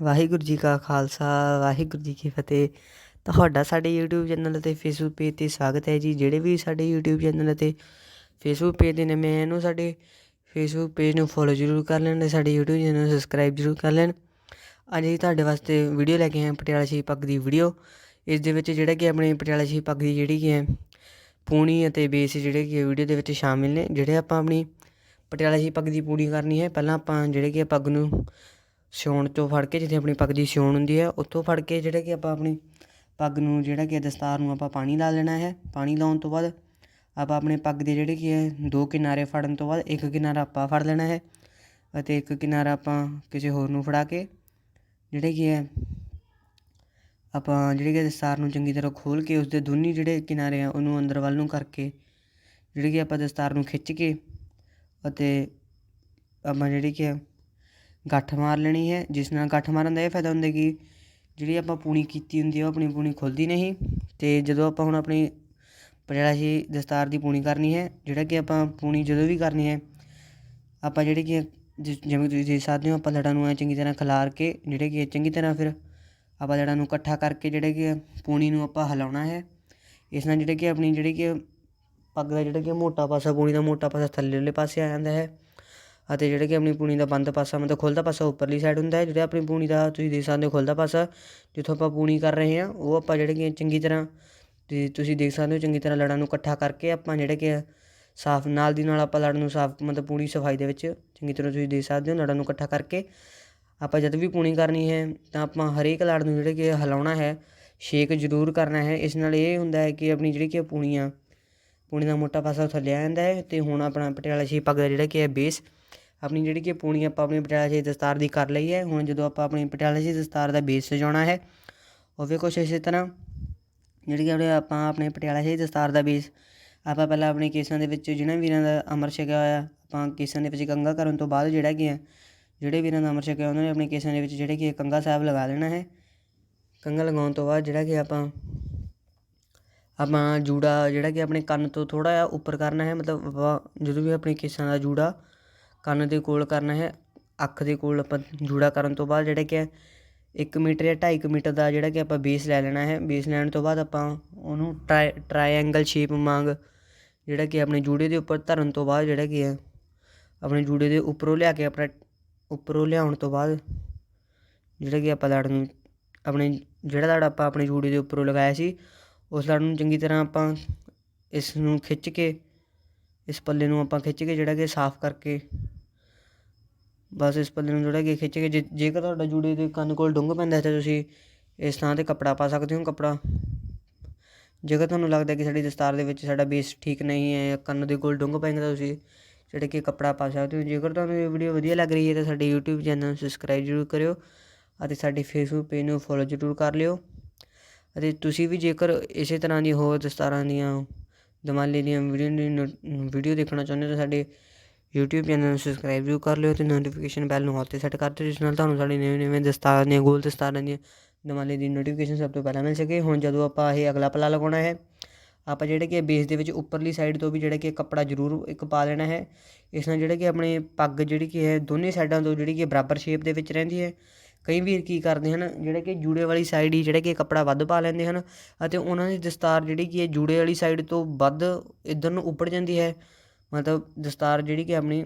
ਵਾਹਿਗੁਰੂ ਜੀ ਕਾ ਖਾਲਸਾ, ਵਾਹਿਗੁਰੂ ਜੀ ਕੀ ਫਤਿਹ। ਤੁਹਾਡਾ ਸਾਡੇ YouTube ਚੈਨਲ ਅਤੇ Facebook ਪੇਜ 'ਤੇ ਸਵਾਗਤ ਹੈ ਜੀ। ਜਿਹੜੇ ਵੀ ਸਾਡੇ YouTube ਚੈਨਲ ਅਤੇ Facebook ਪੇਜ ਦੇ ਨਵੇਂ ਆਏ ਨੂੰ ਸਾਡੇ Facebook ਪੇਜ ਨੂੰ ਫੋਲੋ ਜ਼ਰੂਰ ਕਰ ਲੈਣ ਅਤੇ ਸਾਡੇ YouTube ਚੈਨਲ ਨੂੰ ਸਬਸਕ੍ਰਾਈਬ ਜ਼ਰੂਰ ਕਰ ਲੈਣ। ਅੱਜ ਅਸੀਂ ਤੁਹਾਡੇ ਵਾਸਤੇ ਵੀਡੀਓ ਲੈ ਕੇ ਆਏ ਹਾਂ, ਪਟਿਆਲਾ ਸ਼ਹੀਦ ਪੱਗ ਦੀ ਵੀਡੀਓ ਇਸ ਦੇ ਵਿੱਚ ਜਿਹੜਾ ਕਿ ਆਪਣੇ ਪਟਿਆਲਾ ਸ਼ਹੀਦ ਪੱਗ ਦੀ ਜਿਹੜੀ ਕਿ ਹੈ, ਪੂਣੀ ਅਤੇ ਬੇਸ ਜਿਹੜੇ ਕਿ ਵੀਡੀਓ ਦੇ ਵਿੱਚ ਸ਼ਾਮਿਲ ਨੇ। ਜਿਹੜੇ ਆਪਾਂ ਆਪਣੀ ਪਟਿਆਲਾ ਸ਼ਹੀਦ ਪੱਗ ਦੀ ਪੂਣੀ ਕਰਨੀ ਹੈ, ਪਹਿਲਾਂ ਆਪਾਂ ਜਿਹੜੇ ਕਿ ਪੱਗ ਨੂੰ ਸਿਉਣ ਤੋਂ ਫੜ ਕੇ, ਜਿੱਥੇ ਆਪਣੀ ਪੱਗ ਦੀ ਸਿਉਣ ਹੁੰਦੀ ਹੈ, ਉੱਥੋਂ ਫੜ ਕੇ ਜਿਹੜਾ ਕਿ ਆਪਾਂ ਆਪਣੀ ਪੱਗ ਨੂੰ, ਜਿਹੜਾ ਕਿ ਦਸਤਾਰ ਨੂੰ ਆਪਾਂ ਪਾਣੀ ਲਾ ਲੈਣਾ ਹੈ। ਪਾਣੀ ਲਾਉਣ ਤੋਂ ਬਾਅਦ ਆਪਾਂ ਆਪਣੇ ਪੱਗ ਦੇ ਜਿਹੜੇ ਕਿ ਹੈ ਦੋ ਕਿਨਾਰੇ ਫੜਨ ਤੋਂ ਬਾਅਦ ਇੱਕ ਕਿਨਾਰਾ ਆਪਾਂ ਫੜ ਲੈਣਾ ਹੈ ਅਤੇ ਇੱਕ ਕਿਨਾਰਾ ਆਪਾਂ ਕਿਸੇ ਹੋਰ ਨੂੰ ਫੜਾ ਕੇ ਜਿਹੜੇ ਕੀ ਹੈ ਆਪਾਂ ਜਿਹੜੇ ਕਿ ਦਸਤਾਰ ਨੂੰ ਚੰਗੀ ਤਰ੍ਹਾਂ ਖੋਲ ਕੇ ਉਸਦੇ ਦੋਨੀ ਜਿਹੜੇ ਕਿਨਾਰੇ ਆ, ਉਹਨੂੰ ਅੰਦਰ ਵੱਲ ਨੂੰ ਕਰਕੇ ਜਿਹੜੇ ਕਿ ਆਪਾਂ ਦਸਤਾਰ ਨੂੰ ਖਿੱਚ ਕੇ ਅਤੇ ਆਪਾਂ ਜਿਹੜੀ ਕਿ ਹੈ ਗੱਠ ਮਾਰ ਲੈਣੀ ਹੈ, ਜਿਸ ਨਾਲ ਗੱਠ ਮਾਰਨ ਦਾ ਇਹ ਫਾਇਦਾ ਹੁੰਦਾ ਕਿ ਜਿਹੜੀ ਆਪਾਂ ਪੂਣੀ ਕੀਤੀ ਹੁੰਦੀ ਹੈ, ਉਹ ਆਪਣੀ ਪੂਣੀ ਖੁੱਲਦੀ ਨਹੀਂ। ਤੇ ਜਦੋਂ ਆਪਾਂ ਹੁਣ ਆਪਣੀ ਪਟਿਆਲਾ ਜੀ ਦਸਤਾਰ ਦੀ ਪੂਣੀ ਕਰਨੀ ਹੈ, ਜਿਹੜਾ ਕਿ ਆਪਾਂ ਪੂਣੀ ਜਦੋਂ ਵੀ ਕਰਨੀ ਹੈ, ਆਪਾਂ ਜਿਹੜੇ ਕਿ ਜਿਵੇਂ ਤੁਸੀਂ ਦੇਖ ਸਕਦੇ ਹੋ, ਆਪਾਂ ਲੜਾਂ ਨੂੰ ਐ ਚੰਗੀ ਤਰ੍ਹਾਂ ਖਿਲਾਰ ਕੇ, ਜਿਹੜੇ ਕਿ ਚੰਗੀ ਤਰ੍ਹਾਂ ਫਿਰ ਆਪਾਂ ਲੜਾਂ ਨੂੰ ਇਕੱਠਾ ਕਰਕੇ ਜਿਹੜੇ ਕਿ ਪੂਣੀ ਨੂੰ ਆਪਾਂ ਹਿਲਾਉਣਾ ਹੈ। ਇਸ ਨਾਲ ਜਿਹੜੇ ਕਿ ਆਪਣੀ ਜਿਹੜੀ ਕਿ ਪੱਗ ਦਾ ਜਿਹੜਾ ਕਿ ਮੋਟਾ ਪਾਸਾ, ਪੂਣੀ ਦਾ ਮੋਟਾ ਪਾਸਾ ਥੱਲੇ ਵਾਲੇ ਪਾਸੇ ਆ ਜਾਂਦਾ ਹੈ। ਅਤੇ ਜਿਹੜਾ ਕਿ ਆਪਣੀ ਪੂਣੀ ਦਾ ਬੰਦ ਪਾਸਾ, ਮਤਲਬ ਖੁੱਲ੍ਹਦਾ ਪਾਸਾ ਉੱਪਰਲੀ ਸਾਈਡ ਹੁੰਦਾ ਹੈ, ਜਿਹੜਾ ਆਪਣੀ ਪੂਣੀ ਦਾ ਤੁਸੀਂ ਦੇਖ ਸਕਦੇ ਹੋ ਖੁੱਲ੍ਹਦਾ ਪਾਸਾ, ਜਿੱਥੋਂ ਆਪਾਂ ਪੂਣੀ ਕਰ ਰਹੇ ਹਾਂ, ਉਹ ਆਪਾਂ ਜਿਹੜੇ ਕਿ ਚੰਗੀ ਤਰ੍ਹਾਂ ਤੇ ਤੁਸੀਂ ਦੇਖ ਸਕਦੇ ਹੋ ਚੰਗੀ ਤਰ੍ਹਾਂ ਲੜਾਂ ਨੂੰ ਇਕੱਠਾ ਕਰਕੇ ਆਪਾਂ ਜਿਹੜੇ ਕਿ ਸਾਫ਼, ਨਾਲ ਦੀ ਨਾਲ ਆਪਾਂ ਲੜ ਨੂੰ ਸਾਫ਼, ਮਤਲਬ ਪੂਣੀ ਸਫ਼ਾਈ ਦੇ ਵਿੱਚ ਚੰਗੀ ਤਰ੍ਹਾਂ ਤੁਸੀਂ ਦੇਖ ਸਕਦੇ ਹੋ ਲੜਾਂ ਨੂੰ ਇਕੱਠਾ ਕਰਕੇ ਆਪਾਂ ਜਦ ਵੀ ਪੂਣੀ ਕਰਨੀ ਹੈ ਤਾਂ ਆਪਾਂ ਹਰੇਕ ਲੜ ਨੂੰ ਜਿਹੜੇ ਕਿ ਹਿਲਾਉਣਾ ਹੈ ਸ਼ੇਕ ਜ਼ਰੂਰ ਕਰਨਾ ਹੈ, ਇਸ ਨਾਲ ਇਹ ਹੁੰਦਾ ਹੈ ਕਿ ਆਪਣੀ ਜਿਹੜੀ ਕਿ ਪੂਣੀ ਆ ਪੂਣੀ ਦਾ ਮੋਟਾ ਪਾਸਾ ਥੱਲੇ ਆ ਜਾਂਦਾ ਹੈ ਤੇ ਹੁਣ ਆਪਣਾ ਪਟਿਆਲਾ ਸ਼ੀ ਪੱਗ ਦਾ ਜਿਹੜਾ ਕਿ ਹੈ ਬੇਸ ਆਪਣੀ ਜਿਹੜੀ ਕਿ ਪੂਣੀ ਆਪਾਂ ਆਪਣੀ ਪਟਿਆਲਾ ਸ਼ੀ ਦਸਤਾਰ ਦੀ ਕਰ ਲਈ ਹੈ। ਹੁਣ ਜਦੋਂ ਆਪਾਂ ਆਪਣੀ ਪਟਿਆਲਾ ਸ਼ੀ ਦਸਤਾਰ ਦਾ ਬੇਸ ਸਜਾਉਣਾ ਹੈ, ਉਹ ਵੀ ਕੁਛ ਇਸੇ ਤਰ੍ਹਾਂ। ਜਿਹੜੀ ਕਿ ਆਪਾਂ ਆਪਣੇ ਪਟਿਆਲਾ ਸ਼ੀ ਦਸਤਾਰ ਦਾ ਬੇਸ, ਆਪਾਂ ਪਹਿਲਾਂ ਆਪਣੇ ਕੇਸਾਂ ਦੇ ਵਿੱਚ ਜਿਹਨਾਂ ਵੀਰਾਂ ਦਾ ਅਮਰ ਛਕਿਆ ਹੋਇਆ, ਆਪਾਂ ਕੇਸਾਂ ਦੇ ਵਿੱਚ ਕੰਗਾ ਕਰਨ ਤੋਂ ਬਾਅਦ ਜਿਹੜਾ ਕਿ ਹੈ, ਜਿਹੜੇ ਵੀਰਾਂ ਦਾ ਅਮਰ ਛਕਿਆ, ਉਹਨਾਂ ਨੇ ਆਪਣੇ ਕੇਸਾਂ ਦੇ ਵਿੱਚ ਜਿਹੜੇ ਕਿ ਕੰਗਾ ਸਾਹਿਬ ਲਗਾ ਦੇਣਾ ਹੈ। ਕੰਗਾ ਲਗਾਉਣ ਤੋਂ ਬਾਅਦ ਜਿਹੜਾ ਕਿ ਆਪਾਂ ਆਪਾਂ ਜੂੜਾ ਜਿਹੜਾ ਕਿ ਆਪਣੇ ਕੰਨ ਤੋਂ ਥੋੜਾ ਜਿਹਾ ਉੱਪਰ ਕਰਨਾ ਹੈ, ਮਤਲਬ ਆਪਾਂ ਜਦੋਂ ਵੀ ਆਪਣੇ ਕੇਸਾਂ ਦਾ ਜੂੜਾ ਕੰਨ ਦੇ ਕੋਲ ਕਰਨਾ ਹੈ, ਅੱਖ ਦੇ ਕੋਲ ਆਪਾਂ ਜੂੜਾ ਕਰਨ ਤੋਂ ਬਾਅਦ ਜਿਹੜਾ ਕਿ ਹੈ 1 ਮੀਟਰ ਜਾਂ 2.5 ਮੀਟਰ ਦਾ ਜਿਹੜਾ ਕਿ ਆਪਾਂ ਬੇਸ ਲੈ ਲੈਣਾ ਹੈ। ਬੇਸ ਲੈਣ ਤੋਂ ਬਾਅਦ ਆਪਾਂ ਉਹਨੂੰ ਟਰਾਈ ਟਰਾਇੰਗਲ ਸ਼ੇਪ ਵਾਂਗ ਜਿਹੜਾ ਕਿ ਆਪਣੇ ਜੂੜੇ ਦੇ ਉੱਪਰ ਧਰਨ ਤੋਂ ਬਾਅਦ ਜਿਹੜਾ ਕਿ ਹੈ, ਆਪਣੇ ਜੂੜੇ ਦੇ ਉੱਪਰੋਂ ਲਿਆ ਕੇ ਆਪਣਾ ਉੱਪਰੋਂ ਲਿਆਉਣ ਤੋਂ ਬਾਅਦ ਜਿਹੜਾ ਕਿ ਆਪਾਂ ਲੜ ਨੂੰ ਆਪਣੇ ਜਿਹੜਾ ਲੜ ਆਪਾਂ ਆਪਣੇ ਜੂੜੇ ਦੇ ਉੱਪਰੋਂ ਲਗਾਇਆ ਸੀ, ਉਸ ਲੜ ਨੂੰ ਚੰਗੀ ਤਰ੍ਹਾਂ ਆਪਾਂ ਇਸ ਨੂੰ ਖਿੱਚ ਕੇ, ਇਸ ਪੱਲੇ ਨੂੰ ਆਪਾਂ ਖਿੱਚ ਕੇ ਜਿਹੜਾ ਕਿ ਸਾਫ਼ ਕਰਕੇ ਬਸ ਇਸ ਪੱਲੇ ਨੂੰ ਜਿਹੜਾ ਕਿ ਖਿੱਚ ਕੇ, ਜੇ, ਜੇਕਰ ਤੁਹਾਡਾ ਜੂੜੇ ਦੇ ਕੰਨ ਕੋਲ ਡੁੰਗ ਪੈਂਦਾ ਤਾਂ ਤੁਸੀਂ ਇਸ ਥਾਂ 'ਤੇ ਕੱਪੜਾ ਪਾ ਸਕਦੇ ਹੋ ਕੱਪੜਾ। ਜੇਕਰ ਤੁਹਾਨੂੰ ਲੱਗਦਾ ਕਿ ਸਾਡੀ ਦਸਤਾਰ ਦੇ ਵਿੱਚ ਸਾਡਾ ਬੇਸ ਠੀਕ ਨਹੀਂ ਹੈ ਜਾਂ ਕੰਨ ਦੇ ਕੋਲ ਡੁੰਗ ਪੈਂਦਾ ਤਾਂ ਤੁਸੀਂ, ਜਿਹੜੇ ਕਿ ਕੱਪੜਾ ਪਾ ਸਕਦੇ ਹੋ। ਜੇਕਰ ਤੁਹਾਨੂੰ ਇਹ ਵੀਡੀਓ ਵਧੀਆ ਲੱਗ ਰਹੀ ਹੈ ਤਾਂ ਸਾਡੇ YouTube ਚੈਨਲ ਨੂੰ ਸਬਸਕ੍ਰਾਈਬ ਜ਼ਰੂਰ ਕਰਿਓ ਅਤੇ ਸਾਡੇ Facebook ਪੇਜ ਨੂੰ ਫੋਲੋ ਜ਼ਰੂਰ ਕਰ ਲਿਓ। ਅਤੇ ਤੁਸੀਂ ਵੀ ਜੇਕਰ ਇਸੇ ਤਰ੍ਹਾਂ ਦੀ ਹੋਰ ਦਸਤਾਰਾਂ ਦੀਆਂ, ਦਮਾਲੇ ਦੀਆਂ ਵੀਡੀਓ ਵੀਡੀਓ ਦੇਖਣਾ ਚਾਹੁੰਦੇ ਹੋ ਤਾਂ ਸਾਡੇ YouTube ਚੈਨਲ ਨੂੰ ਸਬਸਕ੍ਰਾਈਬ ਜ਼ਰੂਰ ਕਰ ਲਿਓ ਤੇ ਨੋਟੀਫਿਕੇਸ਼ਨ ਬੈਲ ਨੂੰ ਹੱਥ ਸੈੱਟ ਕਰ ਦਿਓ, ਜਿਸ ਨਾਲ ਤੁਹਾਨੂੰ ਸਾਡੀ ਨਵੇਂ ਨਵੇਂ ਦਸਤਾਰਾਂ ਦੀਆਂ ਗੋਲ ਦਸਤਾਰਾਂ ਦੀਆਂ ਦਮਾਲੇ ਦੀ ਨੋਟੀਫਿਕੇਸ਼ਨ ਸਭ ਤੋਂ ਪਹਿਲਾਂ ਮਿਲ ਸਕੇ। ਹੁਣ ਜਦੋਂ ਆਪਾਂ ਇਹ ਅਗਲਾ ਪੱਲਾ ਲਗਾਉਣਾ ਹੈ, ਆਪਾਂ ਜਿਹੜੇ ਕਿ ਬੇਸ ਦੇ ਵਿੱਚ ਉੱਪਰਲੀ ਸਾਈਡ ਤੋਂ ਵੀ ਜਿਹੜਾ ਕਿ ਕੱਪੜਾ ਜ਼ਰੂਰ ਇੱਕ ਪਾ ਲੈਣਾ ਹੈ। ਇਸ ਨਾਲ ਜਿਹੜਾ ਕਿ ਆਪਣੇ ਪੱਗ ਜਿਹੜੀ ਕਿ ਹੈ, ਦੋਨੇ ਸਾਈਡਾਂ ਤੋਂ ਜਿਹੜੀ ਕਿ ਬਰਾਬਰ ਸ਼ੇਪ ਦੇ ਵਿੱਚ ਰਹਿੰਦੀ ਹੈ। ਕਈ ਵੀਰ ਕੀ ਕਰਦੇ ਹਨ, ਜਿਹੜੇ ਕਿ ਜੂੜੇ ਵਾਲੀ ਸਾਈਡ ਹੀ ਜਿਹੜੇ ਕਿ ਕੱਪੜਾ ਵੱਧ ਪਾ ਲੈਂਦੇ ਹਨ ਅਤੇ ਉਹਨਾਂ ਦੀ ਦਸਤਾਰ ਜਿਹੜੀ ਕਿ ਹੈ ਜੂੜੇ ਵਾਲੀ ਸਾਈਡ ਤੋਂ ਵੱਧ ਇਧਰ ਨੂੰ ਉੱਪੜ ਜਾਂਦੀ ਹੈ। ਮਤਲਬ ਦਸਤਾਰ ਜਿਹੜੀ ਕਿ ਆਪਣੀ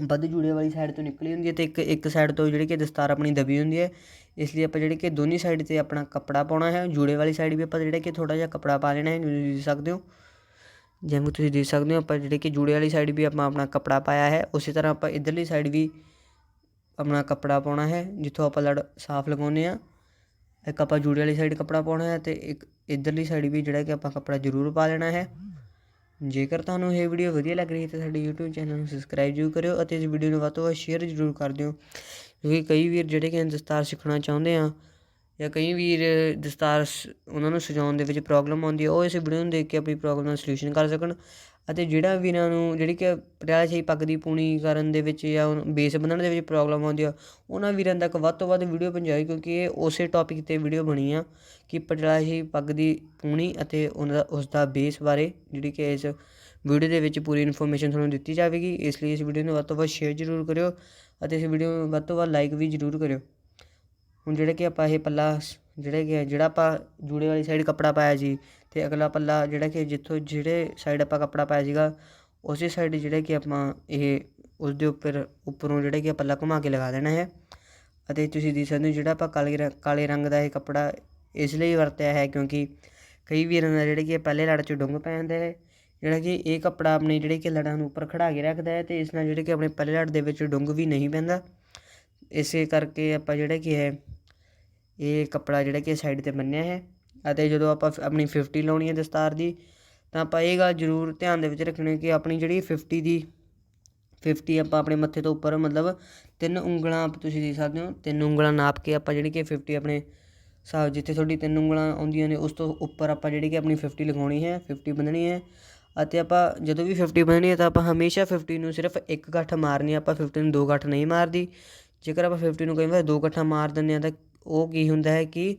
ਵੱਧ ਜੂੜੇ ਵਾਲੀ ਸਾਈਡ ਤੋਂ ਨਿਕਲੀ ਹੁੰਦੀ ਹੈ ਤੇ ਇੱਕ ਇੱਕ ਸਾਈਡ ਤੋਂ ਜਿਹੜੀ ਕਿ ਦਸਤਾਰ ਆਪਣੀ ਦਬੀ ਹੁੰਦੀ ਹੈ। ਇਸ ਲਈ ਆਪਾਂ ਜਿਹੜੇ ਕਿ ਦੋਨੀ ਸਾਈਡ 'ਤੇ ਆਪਣਾ ਕੱਪੜਾ ਪਾਉਣਾ ਹੈ। ਜੂੜੇ ਵਾਲੀ ਸਾਈਡ ਵੀ ਆਪਾਂ ਜਿਹੜਾ ਕਿ ਥੋੜਾ ਜਿਹਾ ਕੱਪੜਾ ਪਾ ਲੈਣਾ ਹੈ ਤੁਸੀਂ ਦੇਖ ਸਕਦੇ ਹੋ। ਜਿਵੇਂ ਤੁਸੀਂ ਦੇਖ ਸਕਦੇ ਹੋ, ਆਪਾਂ ਜਿਹੜੇ ਕਿ ਜੂੜੇ ਵਾਲੀ ਸਾਈਡ ਵੀ ਆਪਾਂ ਆਪਣਾ ਕੱਪੜਾ ਪਾਇਆ ਹੈ, ਉਸੇ ਤਰ੍ਹਾਂ ਆਪਾਂ ਇਧਰਲੀ ਸਾਈਡ ਵੀ ਆਪਣਾ ਕੱਪੜਾ ਪਾਉਣਾ ਹੈ, ਜਿੱਥੋਂ ਆਪਾਂ ਲੜ, ਸਾਫ਼ ਲਗਾਉਂਦੇ ਆ ਇੱਕ ਆਪਾਂ ਜੂੜੇ ਵਾਲੀ ਸਾਈਡ ਕੱਪੜਾ ਪਾਉਣਾ ਹੈ ਤੇ ਇੱਕ ਇਧਰਲੀ ਸਾਈਡ ਵੀ ਜਿਹੜਾ ਕਿ ਆਪਾਂ ਕੱਪੜਾ ਜ਼ਰੂਰ ਪਾ ਲੈਣਾ ਹੈ। ਜੇਕਰ ਤੁਹਾਨੂੰ ਇਹ ਵੀਡੀਓ ਵਧੀਆ ਲੱਗ ਰਹੀ ਹੈ ਤਾਂ ਸਾਡੇ YouTube ਚੈਨਲ ਨੂੰ ਸਬਸਕ੍ਰਾਈਬ ਜ਼ਰੂਰ ਕਰਿਓ ਅਤੇ ਇਸ ਵੀਡੀਓ ਨੂੰ ਵੱਧ ਤੋਂ ਵੱਧ ਸ਼ੇਅਰ ਜ਼ਰੂਰ ਕਰ ਦਿਓ, ਕਿਉਂਕਿ ਕਈ ਵੀਰ ਜਿਹੜੇ ਕਿ ਦਸਤਾਰ ਸਿੱਖਣਾ ਚਾਹੁੰਦੇ ਆ ਜਾਂ ਕਈ ਵੀਰ ਦਸਤਾਰ ਉਹਨਾਂ ਨੂੰ ਸਜਾਉਣ ਦੇ ਵਿੱਚ ਪ੍ਰੋਬਲਮ ਆਉਂਦੀ ਹੈ ਉਹ ਇਸ ਵੀਡੀਓ ਨੂੰ ਦੇਖ ਕੇ ਆਪਣੀ ਪ੍ਰੋਬਲਮ ਦਾ ਸੋਲੂਸ਼ਨ ਕਰ ਸਕਣ। ਅਤੇ ਜਿਹੜਾ ਵੀਰਾਂ ਨੂੰ, ਜਿਹੜੀ ਕਿ ਪਟਿਆਲਾ ਸ਼ਾਹੀ ਪੱਗ ਦੀ ਪੂਣੀ ਕਰਨ ਦੇ ਵਿੱਚ ਜਾਂ ਬੇਸ ਬਣਾਉਣ ਦੇ ਵਿੱਚ ਪ੍ਰੋਬਲਮ ਆਉਂਦੀ ਆ, ਉਹਨਾਂ ਵੀਰਾਂ ਤੱਕ ਵੱਧ ਤੋਂ ਵੱਧ ਵੀਡੀਓ ਪਹੁੰਚਾਈ, ਕਿਉਂਕਿ ਇਹ ਉਸੇ ਟੌਪਿਕ 'ਤੇ ਵੀਡੀਓ ਬਣੀ ਆ ਕਿ ਪਟਿਆਲਾ ਸ਼ਾਹੀ ਪੱਗ ਦੀ ਪੂਣੀ ਅਤੇ ਉਹਨਾਂ ਦਾ, ਉਸ ਦਾ ਬੇਸ ਬਾਰੇ ਜਿਹੜੀ ਕਿ ਇਸ ਵੀਡੀਓ ਦੇ ਵਿੱਚ ਪੂਰੀ ਇਨਫੋਰਮੇਸ਼ਨ ਤੁਹਾਨੂੰ ਦਿੱਤੀ ਜਾਵੇਗੀ। ਇਸ ਲਈ ਇਸ ਵੀਡੀਓ ਨੂੰ ਵੱਧ ਤੋਂ ਵੱਧ ਸ਼ੇਅਰ ਜ਼ਰੂਰ ਕਰਿਓ ਅਤੇ ਇਸ ਵੀਡੀਓ ਨੂੰ ਵੱਧ ਤੋਂ ਵੱਧ ਲਾਈਕ ਵੀ ਜ਼ਰੂਰ ਕਰਿਓ। ਹੁਣ ਜਿਹੜੇ ਕਿ ਆਪਾਂ ਇਹ ਪੱਲਾ ਸ- ਜਿਹੜੇ ਕਿ ਜਿਹੜਾ ਆਪਾਂ ਜੂੜੇ ਵਾਲੀ ਸਾਈਡ ਕੱਪੜਾ ਪਾਇਆ ਸੀ ਤੇ ਅਗਲਾ ਪੱਲਾ ਜਿਹੜਾ ਕਿ ਜਿੱਥੋਂ ਜਿਹੜੇ ਸਾਈਡ ਆਪਾਂ ਕੱਪੜਾ ਪਾਇਆ ਸੀਗਾ, ਉਸੇ ਸਾਈਡ ਜਿਹੜਾ ਕਿ ਆਪਾਂ ਇਹ ਉਸ ਦੇ ਉੱਪਰ, ਉੱਪਰੋਂ ਜਿਹੜਾ ਕਿ ਪੱਲਾ ਘੁਮਾ ਕੇ ਲਗਾ ਦੇਣਾ ਹੈ। ਅਤੇ ਤੁਸੀਂ ਦੇਖ ਸਕਦੇ ਹੋ ਜਿਹੜਾ ਆਪਾਂ ਕਾਲੇ ਰ- ਕਾਲੇ ਰੰਗ ਦਾ ਇਹ ਕੱਪੜਾ ਇਸ ਲਈ ਵਰਤਿਆ ਹੈ ਕਿਉਂਕਿ ਕਈ ਵੀਰਾਂ ਦਾ ਜਿਹੜੇ ਕਿ ਪਹਿਲੇ ਲੜ 'ਚ ਡੁੰਗ ਪੈ ਜਾਂਦਾ ਹੈ। ਜਿਹੜਾ ਕਿ ਇਹ ਕੱਪੜਾ ਆਪਣੇ ਜਿਹੜੇ ਕਿ ਲੜਾਂ ਨੂੰ ਉੱਪਰ ਖੜਾ ਕੇ ਰੱਖਦਾ ਹੈ ਤੇ ਇਸ ਨਾਲ ਜਿਹੜੇ ਕਿ ਆਪਣੇ ਪਹਿਲੇ ਲੜ ਦੇ ਵਿੱਚ ਡੁੰਗ ਵੀ ਨਹੀਂ ਪੈਂਦਾ। ਇਸੇ ਕਰਕੇ ਆਪਾਂ ਜਿਹੜਾ ਕਿ ਹੈ ਇਹ ਕੱਪੜਾ ਜਿਹੜਾ ਕਿ ਸਾਈਡ ਤੇ ਬੰਨਿਆ ਹੈ ਅਤੇ ਜਦੋਂ ਆਪਾਂ ਫ- ਆਪਣੀ 50 ਲਾਉਣੀ ਹੈ ਦਸਤਾਰ ਦੀ, ਤਾਂ ਆਪਾਂ ਇਹ ਗੱਲ ਜ਼ਰੂਰ ਧਿਆਨ ਦੇ ਵਿੱਚ ਰੱਖਣੀ ਕਿ ਆਪਣੀ ਜਿਹੜੀ 50 ਦੀ 50 ਆਪਾਂ ਆਪਣੇ ਮੱਥੇ ਤੋਂ ਉੱਪਰ ਮਤਲਬ ਤਿੰਨ ਉਂਗਲਾਂ ਆਪ ਤੁਸੀਂ ਦੇ ਸਕਦੇ ਹੋ, ਤਿੰਨ ਉਂਗਲਾਂ ਨਾਪ ਕੇ ਆਪਾਂ ਜਿਹੜੀ ਕਿ 50 ਆਪਣੇ ਹਿਸਾਬ ਜਿੱਥੇ ਤੁਹਾਡੀ ਤਿੰਨ ਉਂਗਲਾਂ ਆਉਂਦੀਆਂ ਨੇ ਉਸ ਤੋਂ ਉੱਪਰ ਆਪਾਂ ਜਿਹੜੀ ਕਿ ਆਪਣੀ 50 ਲਗਾਉਣੀ ਹੈ 50 ਬੰਨਣੀ ਹੈ ਅਤੇ ਆਪਾਂ ਜਦੋਂ ਵੀ 50 ਬੰਨਣੀ ਹੈ ਤਾਂ ਆਪਾਂ ਹਮੇਸ਼ਾ 50 ਨੂੰ ਸਿਰਫ ਇੱਕ ਗੱਠ ਮਾਰਨੀ ਆਪਾਂ 50 ਨੂੰ ਦੋ ਗੱਠ ਨਹੀਂ ਮਾਰਦੀ ਜੇਕਰ ਆਪਾਂ 50 ਨੂੰ ਕਈ ਵਾਰ ਦੋ ਗੱਠਾਂ ਮਾਰ ਦਿੰਦੇ ਹਾਂ ਤਾਂ ਉਹ ਕੀ ਹੁੰਦਾ ਹੈ ਕਿ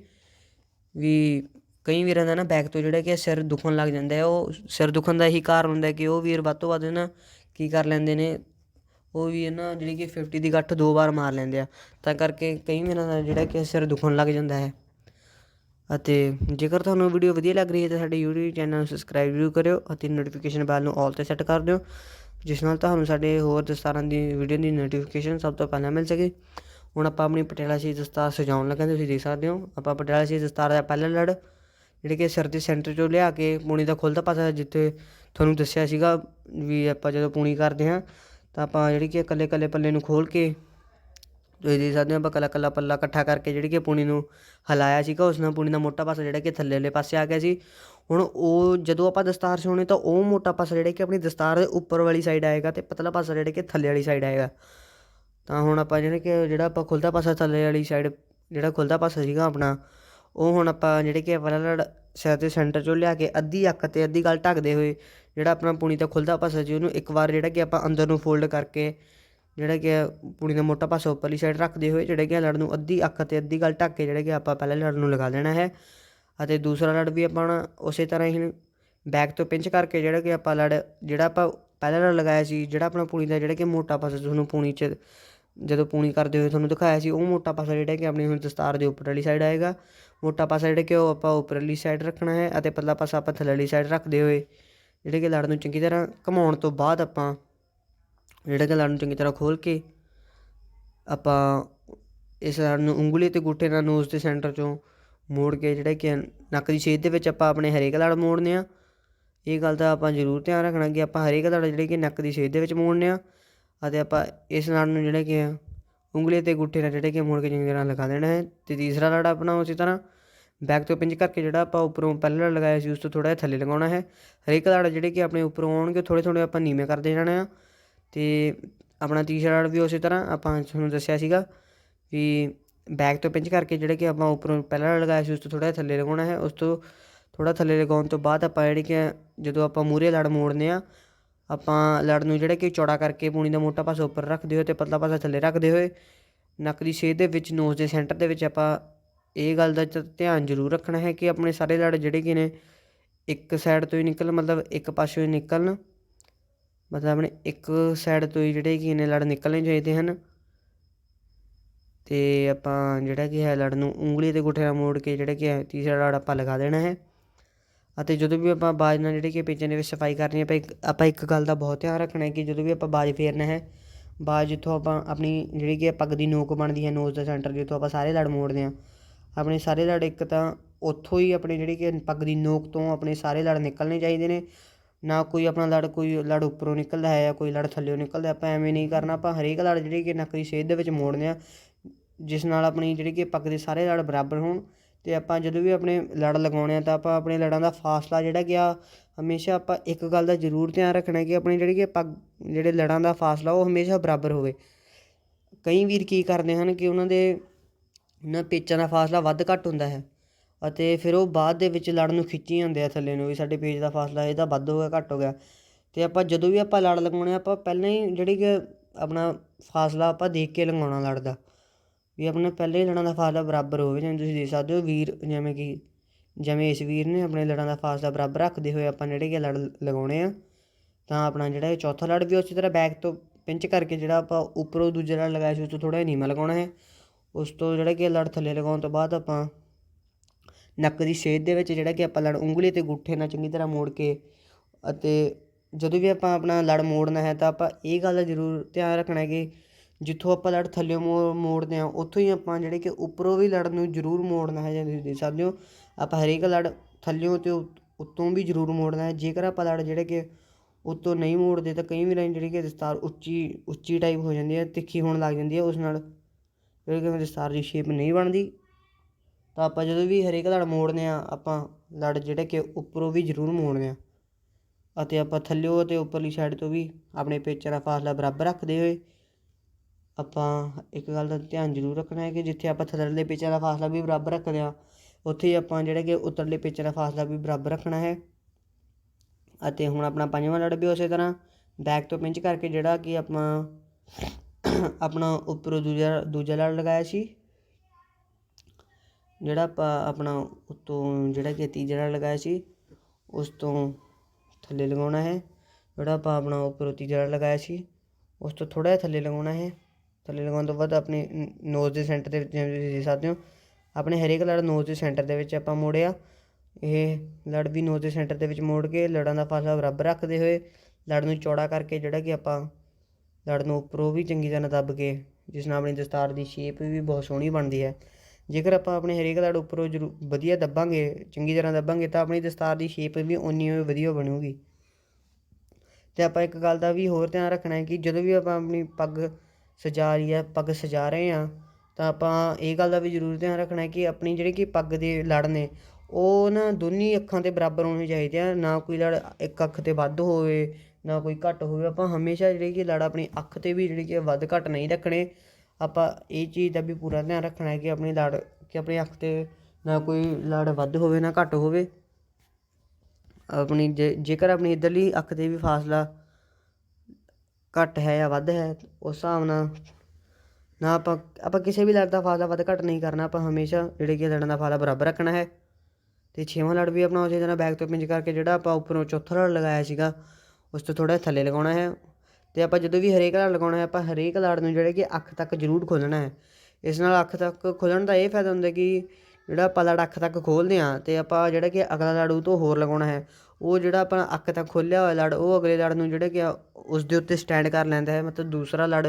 ਵੀ ਕਈ ਵੀਰਾਂ ਦਾ ਨਾ ਬੈਕ ਤੋਂ ਜਿਹੜਾ ਕਿ ਸਿਰ ਦੁਖਣ ਲੱਗ ਜਾਂਦਾ ਹੈ, ਉਹ ਸਿਰ ਦੁਖਣ ਦਾ ਇਹੀ ਕਾਰਨ ਹੁੰਦਾ ਕਿ ਉਹ ਵੀਰ ਵੱਧ ਤੋਂ ਵੱਧ ਨਾ ਕੀ ਕਰ ਲੈਂਦੇ ਨੇ, ਉਹ ਵੀ ਹੈ ਨਾ ਜਿਹੜੀ ਕਿ 50 ਦੀ ਗੱਠ ਦੋ ਵਾਰ ਮਾਰ ਲੈਂਦੇ ਆ। ਤਾਂ ਕਰਕੇ ਕਈ ਵੀਰਾਂ ਦਾ ਜਿਹੜਾ ਕਿ ਸਿਰ ਦੁਖਣ ਲੱਗ ਜਾਂਦਾ ਹੈ। ਅਤੇ ਜੇਕਰ ਤੁਹਾਨੂੰ ਵੀਡੀਓ ਵਧੀਆ ਲੱਗ ਰਹੀ ਹੈ ਤਾਂ ਸਾਡੇ YouTube ਚੈਨਲ ਨੂੰ ਸਬਸਕ੍ਰਾਈਬ ਜ਼ਰੂਰ ਕਰਿਓ ਅਤੇ ਨੋਟੀਫਿਕੇਸ਼ਨ ਬੈਲ ਨੂੰ ਆਲ ਤੇ ਸੈੱਟ ਕਰ ਦਿਓ। ਜਿਸ ਨਾਲ ਤੁਹਾਨੂੰ ਸਾਡੇ ਹੋਰ ਦਸਤਾਰਾਂ ਦੀ ਵੀਡੀਓ ਦੀ ਨੋਟੀਫਿਕੇਸ਼ਨ ਸਭ ਤੋਂ ਪਹਿਲਾਂ ਮਿਲ ਸਕੇ। ਹੁਣ ਆਪਾਂ ਆਪਣੀ ਪਟਿਆਲਾ ਸ਼ੀ ਦਸਤਾਰ ਸਜਾਉਣ ਲੱਗੇ ਤੁਸੀਂ ਦੇਖ ਸਕਦੇ ਹੋ। ਆਪਾਂ ਪਟਿਆਲਾ ਸ਼ੀ ਦਸਤਾਰ ਦਾ ਪਹਿਲਾ ਲੜ, ਜਿਹੜੇ ਕਿ ਸਿਰ ਦੇ ਸੈਂਟਰ 'ਚੋਂ ਲਿਆ ਕੇ ਪੂਣੀ ਦਾ ਖੁੱਲ੍ਹਦਾ ਪਾਸਾ ਜਿੱਥੇ ਤੁਹਾਨੂੰ ਦੱਸਿਆ ਸੀਗਾ ਵੀ ਆਪਾਂ ਜਦੋਂ ਪੂਣੀ ਕਰਦੇ ਹਾਂ, ਤਾਂ ਆਪਾਂ ਜਿਹੜੀ ਕਿ ਇਕੱਲੇ ਇਕੱਲੇ ਪੱਲੇ ਨੂੰ ਖੋਲ ਕੇ, ਤੁਸੀਂ ਦੇਖ ਸਕਦੇ ਹੋ ਆਪਾਂ ਇਕੱਲਾ ਇਕੱਲਾ ਪੱਲਾ ਇਕੱਠਾ ਕਰਕੇ ਜਿਹੜੀ ਕਿ ਪੂਣੀ ਨੂੰ ਹਲਾਇਆ ਸੀਗਾ, ਉਸ ਨਾਲ ਪੂਣੀ ਦਾ ਮੋਟਾ ਪਾਸਾ ਜਿਹੜਾ ਕਿ ਥੱਲੇ ਵਾਲੇ ਪਾਸੇ ਆ ਗਿਆ ਸੀ। ਹੁਣ ਉਹ ਜਦੋਂ ਆਪਾਂ ਦਸਤਾਰ ਸਿਉਣੇ ਤਾਂ ਉਹ ਮੋਟਾ ਪਾਸਾ ਜਿਹੜਾ ਕਿ ਆਪਣੀ ਦਸਤਾਰ ਦੇ ਉੱਪਰ ਵਾਲੀ ਸਾਈਡ ਆਏਗਾ ਤੇ ਪਤਲਾ ਪਾਸਾ ਜਿਹੜਾ ਕਿ ਥੱਲੇ ਵਾਲੀ ਸਾਈਡ ਆਏਗਾ। ਤਾਂ ਹੁਣ ਆਪਾਂ ਜਿਹੜਾ ਕਿ ਜਿਹੜਾ ਆਪਾਂ ਖੁੱਲਦਾ ਪਾਸਾ ਥੱਲੇ ਵਾਲੀ ਸਾਈਡ ਜਿਹੜਾ ਖੁੱਲਦਾ ਪਾਸਾ ਸੀਗਾ ਆਪਣਾ, ਉਹ ਹੁਣ ਆਪਾਂ ਜਿਹੜੇ ਕਿ ਪਹਿਲਾ ਲੜ ਸਿਰ ਦੇ ਸੈਂਟਰ ਚੋਂ ਲਿਆ ਕੇ ਅੱਧੀ ਅੱਖ ਤੇ ਅੱਧੀ ਗੱਲ ਢੱਕਦੇ ਹੋਏ ਜਿਹੜਾ ਆਪਣਾ ਪੁਣੀ ਦਾ ਖੁੱਲਦਾ ਪਾਸਾ ਸੀ, ਉਹਨੂੰ ਇੱਕ ਵਾਰ ਜਿਹੜਾ ਕਿ ਆਪਾਂ ਅੰਦਰ ਨੂੰ ਫੋਲਡ ਕਰਕੇ ਜਿਹੜਾ ਕਿ ਪੁਣੀ ਦਾ ਮੋਟਾ ਪਾਸਾ ਉੱਪਰਲੀ ਸਾਈਡ ਰੱਖਦੇ ਹੋਏ, ਜਿਹੜੇ ਕਿ ਲੜ ਨੂੰ ਅੱਧੀ ਅੱਖ ਤੇ ਅੱਧੀ ਗੱਲ ਢੱਕ ਕੇ ਜਿਹੜਾ ਕਿ ਆਪਾਂ ਪਹਿਲਾਂ ਲੜ ਨੂੰ ਲਗਾ ਦੇਣਾ ਹੈ। ਅਤੇ ਦੂਸਰਾ ਲੜ ਵੀ ਆਪਾਂ ਹੁਣ ਉਸੇ ਤਰ੍ਹਾਂ ਹੀ ਬੈਕ ਤੋਂ ਪਿੰਚ ਕਰਕੇ ਜਿਹੜਾ ਕਿ ਆਪਾਂ ਲੜ, ਜਿਹੜਾ ਆਪਾਂ ਪਹਿਲਾ ਲੜ ਲਗਾਇਆ ਸੀ, ਜਿਹੜਾ ਆਪਣਾ ਪੂਣੀ ਦਾ ਜਿਹੜਾ ਕਿ ਮੋਟਾ ਪਾਸਾ ਤੁਹਾਨੂੰ ਪੂਣੀ 'ਚ, ਜਦੋਂ ਪੂਣੀ ਕਰਦੇ ਹੋਏ ਤੁਹਾਨੂੰ ਦਿਖਾਇਆ ਸੀ, ਉਹ ਮੋਟਾ ਪਾਸਾ ਜਿਹੜਾ ਕਿ ਆਪਣੀ ਹੁਣ ਦਸਤਾਰ ਦੇ ਉੱਪਰ ਵਾਲੀ ਸਾਈਡ ਆਏਗਾ। ਮੋਟਾ ਪਾਸਾ ਜਿਹੜਾ ਕਿ ਉਹ ਆਪਾਂ ਉੱਪਰ ਵਾਲੀ ਸਾਈਡ ਰੱਖਣਾ ਹੈ ਅਤੇ ਪਤਲਾ ਪਾਸਾ ਆਪਾਂ ਥੱਲੇ ਵਾਲੀ ਸਾਈਡ ਰੱਖਦੇ ਹੋਏ ਜਿਹੜੇ ਕਿ ਲੜ ਨੂੰ ਚੰਗੀ ਤਰ੍ਹਾਂ ਘੁਮਾਉਣ ਤੋਂ ਬਾਅਦ ਆਪਾਂ ਜਿਹੜਾ ਕਿ ਲੜ ਨੂੰ ਚੰਗੀ ਤਰ੍ਹਾਂ ਖੋਲ ਕੇ ਆਪਾਂ ਇਸ ਲੜ ਨੂੰ ਉਂਗਲੀ ਤੇ ਗੁੱਠੇ ਨਾਲ ਨੋਜ਼ ਦੇ ਸੈਂਟਰ ਚੋਂ ਮੋੜ ਕੇ ਜਿਹੜਾ ਕਿ ਨੱਕ ਦੀ ਛੇਦ ਦੇ ਵਿੱਚ ਆਪਾਂ ਆਪਣੇ ਹਰੇਕ ਲੜ ਮੋੜਨੇ ਆ। ਇਹ ਗੱਲ ਦਾ ਆਪਾਂ ਜ਼ਰੂਰ ਧਿਆਨ ਰੱਖਣਾ ਕਿ ਆਪਾਂ ਹਰੇਕ ਲੜ ਜਿਹੜੇ ਕਿ ਨੱਕ ਦੀ ਛੇਦ ਦੇ ਵਿੱਚ ਮੋੜਨੇ ਆ ਅਤੇ ਆਪਾਂ ਇਸ ਲੜ ਨੂੰ ਜਿਹੜੇ ਕਿ ਆ ਉਂਗਲੀ ਤੇ ਗੁੱਠੇ ਨਾਲ ਜਿਹੜੇ ਕਿ ਮੋੜ ਕੇ ਚੰਗੀ ਤਰ੍ਹਾਂ ਲਗਾ ਦੇਣਾ ਹੈ ਤੇ ਤੀਸਰਾ ਲੜ ਆਪਣਾ ਉਸੇ ਤਰ੍ਹਾਂ ਬੈਕ ਤੋਂ ਪਿੰਜ ਕਰਕੇ ਜਿਹੜਾ ਆਪਾਂ ਉੱਪਰੋਂ ਪਹਿਲਾਂ ਲੜ ਲਗਾਇਆ ਸੀ, ਉਸ ਤੋਂ ਥੋੜਾ ਜਿਹਾ ਥੱਲੇ ਲਗਾਉਣਾ ਹੈ। ਹਰੇਕ ਲੜ ਜਿਹੜੇ ਕਿ ਆਪਣੇ ਉੱਪਰੋਂ ਆਉਣਗੇ ਥੋੜੇ ਥੋੜੇ ਆਪਾਂ ਨੀਵੇਂ ਕਰਦੇ ਜਾਣਾ ਆ। ਤੇ ਆਪਣਾ ਤੀਸਰਾ ਲੜ ਵੀ ਉਸੇ ਤਰ੍ਹਾਂ ਆਪਾਂ ਤੁਹਾਨੂੰ ਦੱਸਿਆ ਸੀਗਾ ਵੀ ਬੈਕ ਤੋਂ ਪਿੰਚ ਕਰਕੇ ਜਿਹੜੇ ਕਿ ਆਪਾਂ ਉੱਪਰੋਂ ਪਹਿਲਾਂ ਲੜ ਲਗਾਇਆ ਸੀ, ਉਸ ਤੋਂ ਥੋੜਾ ਜਿਹਾ ਥੱਲੇ ਲਗਾਉਣਾ ਹੈ, ਉਸ ਤੋਂ ਥੋੜਾ ਥੱਲੇ ਲਗਾਉਣ ਤੋਂ ਬਾਅਦ ਆਪਾਂ ਜਿਹੜੀ ਕਿ ਜਦੋਂ ਆਪਾਂ ਮੂਰੇ ਲੜ ਮੋੜਨੇ ਆ, ਆਪਾਂ ਲੜ ਨੂੰ ਜਿਹੜਾ ਕਿ ਚੌੜਾ ਕਰਕੇ ਪੂਣੀ ਦਾ ਮੋਟਾ ਪਾਸਾ ਉੱਪਰ ਰੱਖਦੇ ਹੋਏ ਤੇ ਪਤਲਾ ਪਾਸਾ ਥੱਲੇ ਰੱਖਦੇ ਹੋਏ, ਨੱਕ ਦੀ ਛੇਦ ਦੇ ਵਿੱਚ, ਨੋਜ਼ ਦੇ ਸੈਂਟਰ ਦੇ ਵਿੱਚ ਆਪਾਂ ਇਹ ਗੱਲ ਦਾ ਧਿਆਨ ਜ਼ਰੂਰ ਰੱਖਣਾ ਹੈ ਕਿ ਆਪਣੇ ਸਾਰੇ ਲੜ ਜਿਹੜੇ ਕਿ ਨੇ, ਇੱਕ ਸਾਈਡ ਤੋਂ ਹੀ ਨਿਕਲ ਮਤਲਬ ਇੱਕ ਪਾਸੇ ਹੀ ਨਿਕਲਣ, ਮਤਲਬ ਆਪਣੇ ਇੱਕ ਸਾਈਡ ਤੋਂ ਹੀ ਜਿਹੜੇ ਕਿ ਨੇ ਲੜ ਨਿਕਲਣੇ ਚਾਹੀਦੇ ਹਨ। ਅਤੇ ਆਪਾਂ ਜਿਹੜਾ ਕਿ ਹੈ ਲੜ ਨੂੰ ਉਂਗਲੀ ਅਤੇ ਗੁੱਠੇ ਨਾਲ ਮੋੜ ਕੇ ਜਿਹੜਾ ਕਿ ਹੈ ਤੀਸਰਾ ਲੜ ਆਪਾਂ ਲਗਾ ਦੇਣਾ ਹੈ। ਅਤੇ ਜਦੋਂ ਵੀ ਆਪਾਂ ਬਾਜ ਨਾਲ ਜਿਹੜੇ ਕਿ ਪੇਚਾਂ ਦੇ ਵਿੱਚ ਸਫ਼ਾਈ ਕਰਨੀ ਹੈ, ਆਪਾਂ ਇੱਕ ਆਪਾਂ ਇੱਕ ਗੱਲ ਦਾ ਬਹੁਤ ਧਿਆਨ ਰੱਖਣਾ ਹੈ ਕਿ ਜਦੋਂ ਵੀ ਆਪਾਂ ਬਾਜ ਫੇਰਨਾ ਹੈ, ਬਾਜ ਜਿੱਥੋਂ ਆਪਾਂ ਆਪਣੀ ਜਿਹੜੀ ਕਿ ਪੱਗ ਦੀ ਨੋਕ ਬਣਦੀ ਹੈ, ਨੋਜ਼ ਦਾ ਸੈਂਟਰ ਜਿੱਥੋਂ ਆਪਾਂ ਸਾਰੇ ਲੜ ਮੋੜਦੇ ਹਾਂ, ਆਪਣੇ ਸਾਰੇ ਲੜ ਇੱਕ ਤਾਂ ਉੱਥੋਂ ਹੀ ਆਪਣੀ ਜਿਹੜੀ ਕਿ ਪੱਗ ਦੀ ਨੋਕ ਤੋਂ ਆਪਣੇ ਸਾਰੇ ਲੜ ਨਿਕਲਣੇ ਚਾਹੀਦੇ ਨੇ। ਨਾ ਕੋਈ ਆਪਣਾ ਲੜ, ਕੋਈ ਲੜ ਉੱਪਰੋਂ ਨਿਕਲਦਾ ਹੈ ਜਾਂ ਕੋਈ ਲੜ ਥੱਲੇੋਂ ਨਿਕਲਦਾ ਆਪਾਂ ਐਵੇਂ ਨਹੀਂ ਕਰਨਾ, ਆਪਾਂ ਹਰੇਕ ਲੜ ਜਿਹੜੀ ਕਿ ਨਕਲੀ ਦੀ ਦੇ ਵਿੱਚ ਮੋੜਨੇ ਆ ਜਿਸ ਨਾਲ ਆਪਣੀ ਜਿਹੜੀ ਕਿ ਪੱਗ ਦੇ ਸਾਰੇ ਲੜ ਬਰਾਬਰ ਹੋਣ ਅਤੇ ਆਪਾਂ ਜਦੋਂ ਵੀ ਆਪਣੇ ਲੜ ਲਗਾਉਣੇ ਆ ਤਾਂ ਆਪਾਂ ਆਪਣੇ ਲੜਾਂ ਦਾ ਫਾਸਲਾ ਜਿਹੜਾ ਕਿ ਆ, ਹਮੇਸ਼ਾ ਆਪਾਂ ਇੱਕ ਗੱਲ ਦਾ ਜ਼ਰੂਰ ਧਿਆਨ ਰੱਖਣਾ ਕਿ ਆਪਣੀ ਜਿਹੜੀ ਕਿ ਪੱਗ, ਜਿਹੜੇ ਲੜਾਂ ਦਾ ਫਾਸਲਾ ਉਹ ਹਮੇਸ਼ਾ ਬਰਾਬਰ ਹੋਵੇ। ਕਈ ਵੀਰ ਕੀ ਕਰਦੇ ਹਨ ਕਿ ਉਹਨਾਂ ਦੇ ਨਾ ਪੇਚਾਂ ਦਾ ਫਾਸਲਾ ਵੱਧ ਘੱਟ ਹੁੰਦਾ ਹੈ ਅਤੇ ਫਿਰ ਉਹ ਬਾਅਦ ਦੇ ਵਿੱਚ ਲੜ ਨੂੰ ਖਿੱਚੀ ਜਾਂਦੇ ਆ ਥੱਲੇ ਨੂੰ ਵੀ ਸਾਡੇ ਪੇਜ ਦਾ ਫਾਸਲਾ ਇਹਦਾ ਵੱਧ ਹੋ ਗਿਆ, ਘੱਟ ਹੋ ਗਿਆ। ਤੇ ਆਪਾਂ ਜਦੋਂ ਵੀ ਆਪਾਂ ਲੜ ਲਗਾਉਣੇ ਆ, ਆਪਾਂ ਪਹਿਲਾਂ ਹੀ ਜਿਹੜੀ ਕਿ ਆਪਣਾ ਫਾਸਲਾ ਆਪਾਂ ਦੇਖ ਕੇ ਲਗਾਉਣਾ ਲੜ ਦਾ ਵੀ ਆਪਣਾ ਪਹਿਲੇ ਹੀ ਲੜਾਂ ਦਾ ਫਾਸਲਾ ਬਰਾਬਰ ਹੋਵੇ, ਜਿਵੇਂ ਤੁਸੀਂ ਦੇਖ ਸਕਦੇ ਹੋ ਵੀਰ ਜਿਵੇਂ ਕਿ ਜਿਵੇਂ ਇਸ ਵੀਰ ਨੇ ਆਪਣੇ ਲੜਾਂ ਦਾ ਫਾਸਲਾ ਬਰਾਬਰ ਰੱਖਦੇ ਹੋਏ ਆਪਾਂ ਜਿਹੜੇ ਕਿ ਲੜ ਲਗਾਉਣੇ ਆ, ਤਾਂ ਆਪਣਾ ਜਿਹੜਾ ਇਹ ਚੌਥਾ ਲੜ ਵੀ ਉਸੇ ਤਰ੍ਹਾਂ ਬੈਕ ਤੋਂ ਪਿੰਚ ਕਰਕੇ ਜਿਹੜਾ ਆਪਾਂ ਉੱਪਰੋਂ ਦੂਜੇ ਲੜ ਲਗਾਇਆ ਸੀ, ਉਸ ਤੋਂ ਥੋੜਾ ਜਿਹਾ ਨੀਵਾਂ ਲਗਾਉਣਾ ਹੈ। ਉਸ ਤੋਂ ਜਿਹੜਾ ਕਿ ਲੜ ਥੱਲੇ ਲਗਾਉਣ ਤੋਂ ਬਾਅਦ ਆਪਾਂ ਨੱਕ ਦੀ ਸੇਧ ਦੇ ਵਿੱਚ ਜਿਹੜਾ ਕਿ ਆਪਾਂ ਲੜ ਉਂਗਲੀ ਤੇ ਗੁੱਠੇ ਨਾਲ ਚੰਗੀ ਤਰ੍ਹਾਂ ਮੋੜ ਕੇ ਅਤੇ ਜਦੋਂ ਵੀ ਆਪਾਂ ਆਪਣਾ ਲੜ ਮੋੜਨਾ ਹੈ, ਤਾਂ ਆਪਾਂ ਇਹ ਗੱਲ ਦਾ ਜ਼ਰੂਰ ਧਿਆਨ ਰੱਖਣਾ ਹੈ ਕਿ ਜਿੱਥੋਂ ਆਪਾਂ ਲੜ ਥੱਲਿਓ ਮੋ, ਮੋੜਦੇ ਹਾਂ, ਉੱਥੋਂ ਹੀ ਆਪਾਂ ਜਿਹੜੇ ਕਿ ਉੱਪਰੋਂ ਵੀ ਲੜ ਨੂੰ ਜ਼ਰੂਰ ਮੋੜਨਾ ਹੈ ਜਾਂ ਤੁਸੀਂ ਦੇਖ ਸਕਦੇ ਹੋ, ਆਪਾਂ ਹਰੇਕ ਲੜ ਥੱਲਿਓ ਅਤੇ ਉੱਤੋਂ ਵੀ ਜ਼ਰੂਰ ਮੋੜਨਾ ਹੈ। ਜੇਕਰ ਆਪਾਂ ਲੜ ਜਿਹੜੇ ਕਿ ਉੱਤੋਂ ਨਹੀਂ ਮੋੜਦੇ ਤਾਂ ਕਈ ਵਾਰ ਜਿਹੜੀ ਕਿ ਦਸਤਾਰ ਉੱਚੀ ਉੱਚੀ ਟਾਈਪ ਹੋ ਜਾਂਦੀ ਹੈ, ਤਿੱਖੀ ਹੋਣ ਲੱਗ ਜਾਂਦੀ ਹੈ, ਉਸ ਨਾਲ ਜਿਹੜੀ ਕਿ ਦਸਤਾਰ ਦੀ ਸ਼ੇਪ ਨਹੀਂ ਬਣਦੀ। ਤਾਂ ਆਪਾਂ ਜਦੋਂ ਵੀ ਹਰੇਕ ਲੜ ਮੋੜਨੇ ਆ ਆਪਾਂ ਲੜ ਜਿਹੜੇ ਕਿ ਉੱਪਰੋਂ ਵੀ ਜ਼ਰੂਰ ਮੋੜਨੇ ਆ ਅਤੇ ਆਪਾਂ ਥੱਲਿਓ ਅਤੇ ਉੱਪਰਲੀ ਸਾਈਡ ਤੋਂ ਵੀ ਆਪਣੇ ਪੇਚਾਂ ਦਾ ਫਾਸਲਾ ਬਰਾਬਰ ਰੱਖਦੇ ਹੋਏ ਆਪਾਂ ਇੱਕ ਗੱਲ ਦਾ ਧਿਆਨ ਜ਼ਰੂਰ ਰੱਖਣਾ ਹੈ ਕਿ ਜਿੱਥੇ ਆਪਾਂ ਥੱਲੜੇ ਪੇਚਾਂ ਦਾ ਫਾਸਲਾ ਵੀ ਬਰਾਬਰ ਰੱਖਦੇ ਹਾਂ, ਉੱਥੇ ਹੀ ਆਪਾਂ ਜਿਹੜਾ ਕਿ ਉੱਤਰਲੇ ਪੇਚਾਂ ਦਾ ਫਾਸਲਾ ਵੀ ਬਰਾਬਰ ਰੱਖਣਾ ਹੈ। ਅਤੇ ਹੁਣ ਆਪਣਾ ਪੰਜਵਾਂ ਲੜ ਵੀ ਉਸੇ ਤਰ੍ਹਾਂ, ਬੈਕ ਤੋਂ ਪਿੰਚ ਕਰਕੇ ਜਿਹੜਾ ਕਿ ਆਪਾਂ ਆਪਣਾ ਉੱਪਰੋਂ ਦੂਜਾ ਦੂਜਾ ਲੜ ਲਗਾਇਆ ਸੀ, ਜਿਹੜਾ ਆਪਾਂ ਆਪਣਾ ਉੱਤੋਂ ਜਿਹੜਾ ਕਿ ਤੀਜਾ ਲੜ ਲਗਾਇਆ ਸੀ, ਉਸ ਤੋਂ ਥੱਲੇ ਲਗਾਉਣਾ ਹੈ। ਜਿਹੜਾ ਆਪਾਂ ਆਪਣਾ ਉੱਪਰੋਂ ਤੀਜਾ ਲੜ ਲਗਾਇਆ ਸੀ, ਉਸ ਤੋਂ ਥੋੜ੍ਹਾ ਜਿਹਾ ਥੱਲੇ ਲਗਾਉਣਾ ਹੈ। ਥੱਲੇ ਲਗਾਉਣ ਤੋਂ ਬਾਅਦ ਆਪਣੀ ਨੋਜ਼ ਦੇ ਸੈਂਟਰ ਦੇ ਵਿੱਚ ਜਿਵੇਂ ਤੁਸੀਂ ਦੇਖ ਸਕਦੇ ਹੋ, ਆਪਣੇ ਹਰੇਕ ਲੜ ਨੋਜ਼ ਦੇ ਸੈਂਟਰ ਦੇ ਵਿੱਚ ਆਪਾਂ ਮੋੜਿਆ। ਇਹ ਲੜ ਵੀ ਨੋਜ਼ ਦੇ ਸੈਂਟਰ ਦੇ ਵਿੱਚ ਮੋੜ ਕੇ ਲੜਾਂ ਦਾ ਫਾਸਲਾ ਬਰਾਬਰ ਰੱਖਦੇ ਹੋਏ ਲੜ ਨੂੰ ਚੌੜਾ ਕਰਕੇ ਜਿਹੜਾ ਕਿ ਆਪਾਂ ਲੜ ਨੂੰ ਉੱਪਰੋਂ ਵੀ ਚੰਗੀ ਤਰ੍ਹਾਂ ਦੱਬ ਕੇ, ਜਿਸ ਨਾਲ ਆਪਣੀ ਦਸਤਾਰ ਦੀ ਸ਼ੇਪ ਵੀ ਬਹੁਤ ਸੋਹਣੀ ਬਣਦੀ ਹੈ। ਜੇਕਰ ਆਪਾਂ ਆਪਣੇ ਹਰੇਕ ਲੜ ਉੱਪਰੋਂ ਜਰੂ ਵਧੀਆ ਦੱਬਾਂਗੇ, ਚੰਗੀ ਤਰ੍ਹਾਂ ਦੱਬਾਂਗੇ ਤਾਂ ਆਪਣੀ ਦਸਤਾਰ ਦੀ ਸ਼ੇਪ ਵੀ ਓਨੀ ਹੀ ਵਧੀਆ ਬਣੂਗੀ। ਤੇ ਆਪਾਂ ਇੱਕ ਗੱਲ ਦਾ ਵੀ ਹੋਰ ਧਿਆਨ ਰੱਖਣਾ ਹੈ ਕਿ ਜਦੋਂ ਵੀ ਆਪਾਂ ਆਪਣੀ ਪੱਗ ਸਜਾ ਰਹੀ ਹੈ, ਪੱਗ ਸਜਾ ਰਹੇ ਹਾਂ, ਤਾਂ ਆਪਾਂ ਇਹ ਗੱਲ ਦਾ ਵੀ ਜ਼ਰੂਰ ਧਿਆਨ ਰੱਖਣਾ ਕਿ ਆਪਣੀ ਜਿਹੜੀ ਕਿ ਪੱਗ ਦੇ ਲੜ ਨੇ, ਉਹ ਨਾ ਦੋਨੀ ਅੱਖਾਂ ਤੇ ਬਰਾਬਰ ਹੋਣੇ ਚਾਹੀਦੇ ਆ, ਨਾ ਕੋਈ ਲੜ ਇੱਕ ਅੱਖ ਤੇ ਵੱਧ ਹੋਵੇ, ਨਾ ਕੋਈ ਘੱਟ ਹੋਵੇ। ਆਪਾਂ ਹਮੇਸ਼ਾ ਜਿਹੜੀ ਕਿ ਲੜ ਆਪਣੀ ਅੱਖ ਤੇ ਵੀ ਜਿਹੜੀ ਕਿ ਵੱਧ ਘੱਟ ਨਹੀਂ ਰੱਖਣੇ। ਆਪਾਂ ਇਹ ਚੀਜ਼ ਦਾ ਵੀ ਪੂਰਾ ਧਿਆਨ ਰੱਖਣਾ ਹੈ ਕਿ ਆਪਣੀ ਲੜ, ਕਿ ਆਪਣੀ ਅੱਖ ਤੇ ਨਾ ਕੋਈ ਲੜ ਵੱਧ ਹੋਵੇ, ਨਾ ਘੱਟ ਹੋਵੇ। ਆਪਣੀ ਜੇ, ਜੇਕਰ ਆਪਣੀ ਇੱਧਰਲੀ ਅੱਖ ਤੇ ਵੀ ਫਾਸਲਾ ਘੱਟ ਹੈ ਜਾਂ ਵੱਧ ਹੈ, ਉਸ ਹਿਸਾਬ ਨਾਲ ਨਾ ਆਪਾਂ ਆਪਾਂ ਕਿਸੇ ਵੀ ਲੜ ਦਾ ਫਾਸਲਾ ਵੱਧ ਘੱਟ ਨਹੀਂ ਕਰਨਾ, ਆਪਾਂ ਹਮੇਸ਼ਾ ਜਿਹੜੇ ਕਿ ਲੜਨ ਦਾ ਫਾਸਲਾ ਬਰਾਬਰ ਰੱਖਣਾ ਹੈ। ਤੇ ਛੇਵਾਂ ਲੜ ਵੀ ਆਪਣਾ ਉਸੇ ਤਰ੍ਹਾਂ ਬੈਕ ਤੋਂ ਪਿੰਜ ਕਰਕੇ ਜਿਹੜਾ ਆਪਾਂ ਉੱਪਰੋਂ ਚੌਥਾ ਲੜ ਲਗਾਇਆ ਸੀਗਾ, ਉਸ ਤੋਂ ਥੋੜਾ ਥੱਲੇ ਲਗਾਉਣਾ ਹੈ। ਤੇ ਆਪਾਂ ਜਦੋਂ ਵੀ ਹਰੇਕ ਲੜ ਲਗਾਉਣਾ ਹੈ, ਆਪਾਂ ਹਰੇਕ ਲੜ ਨੂੰ ਜਿਹੜੇ ਕਿ ਅੱਖ ਤੱਕ ਜ਼ਰੂਰ ਖੋਲ੍ਹਣਾ ਹੈ। ਇਸ ਨਾਲ ਅੱਖ ਤੱਕ ਖੋਲ੍ਹਣ ਦਾ ਇਹ ਫਾਇਦਾ ਹੁੰਦਾ ਕਿ ਜਿਹੜਾ ਆਪਾਂ ਲੜ ਅੱਖ ਤੱਕ ਖੋਲਦੇ ਹਾਂ, ਤੇ ਆਪਾਂ ਜਿਹੜਾ ਕਿ ਅਗਲਾ ਲੜ ਉਹ ਤੋਂ ਹੋਰ ਲਗਾਉਣਾ ਹੈ। ਉਹ ਜਿਹੜਾ ਆਪਣਾ ਅੱਖ ਤਾਂ ਖੋਲ੍ਹਿਆ ਹੋਇਆ ਲੜ, ਉਹ ਅਗਲੇ ਲੜ ਨੂੰ ਜਿਹੜਾ ਕਿ ਉਸ ਦੇ ਉੱਤੇ ਸਟੈਂਡ ਕਰ ਲੈਂਦਾ ਹੈ। ਮਤਲਬ ਦੂਸਰਾ ਲੜ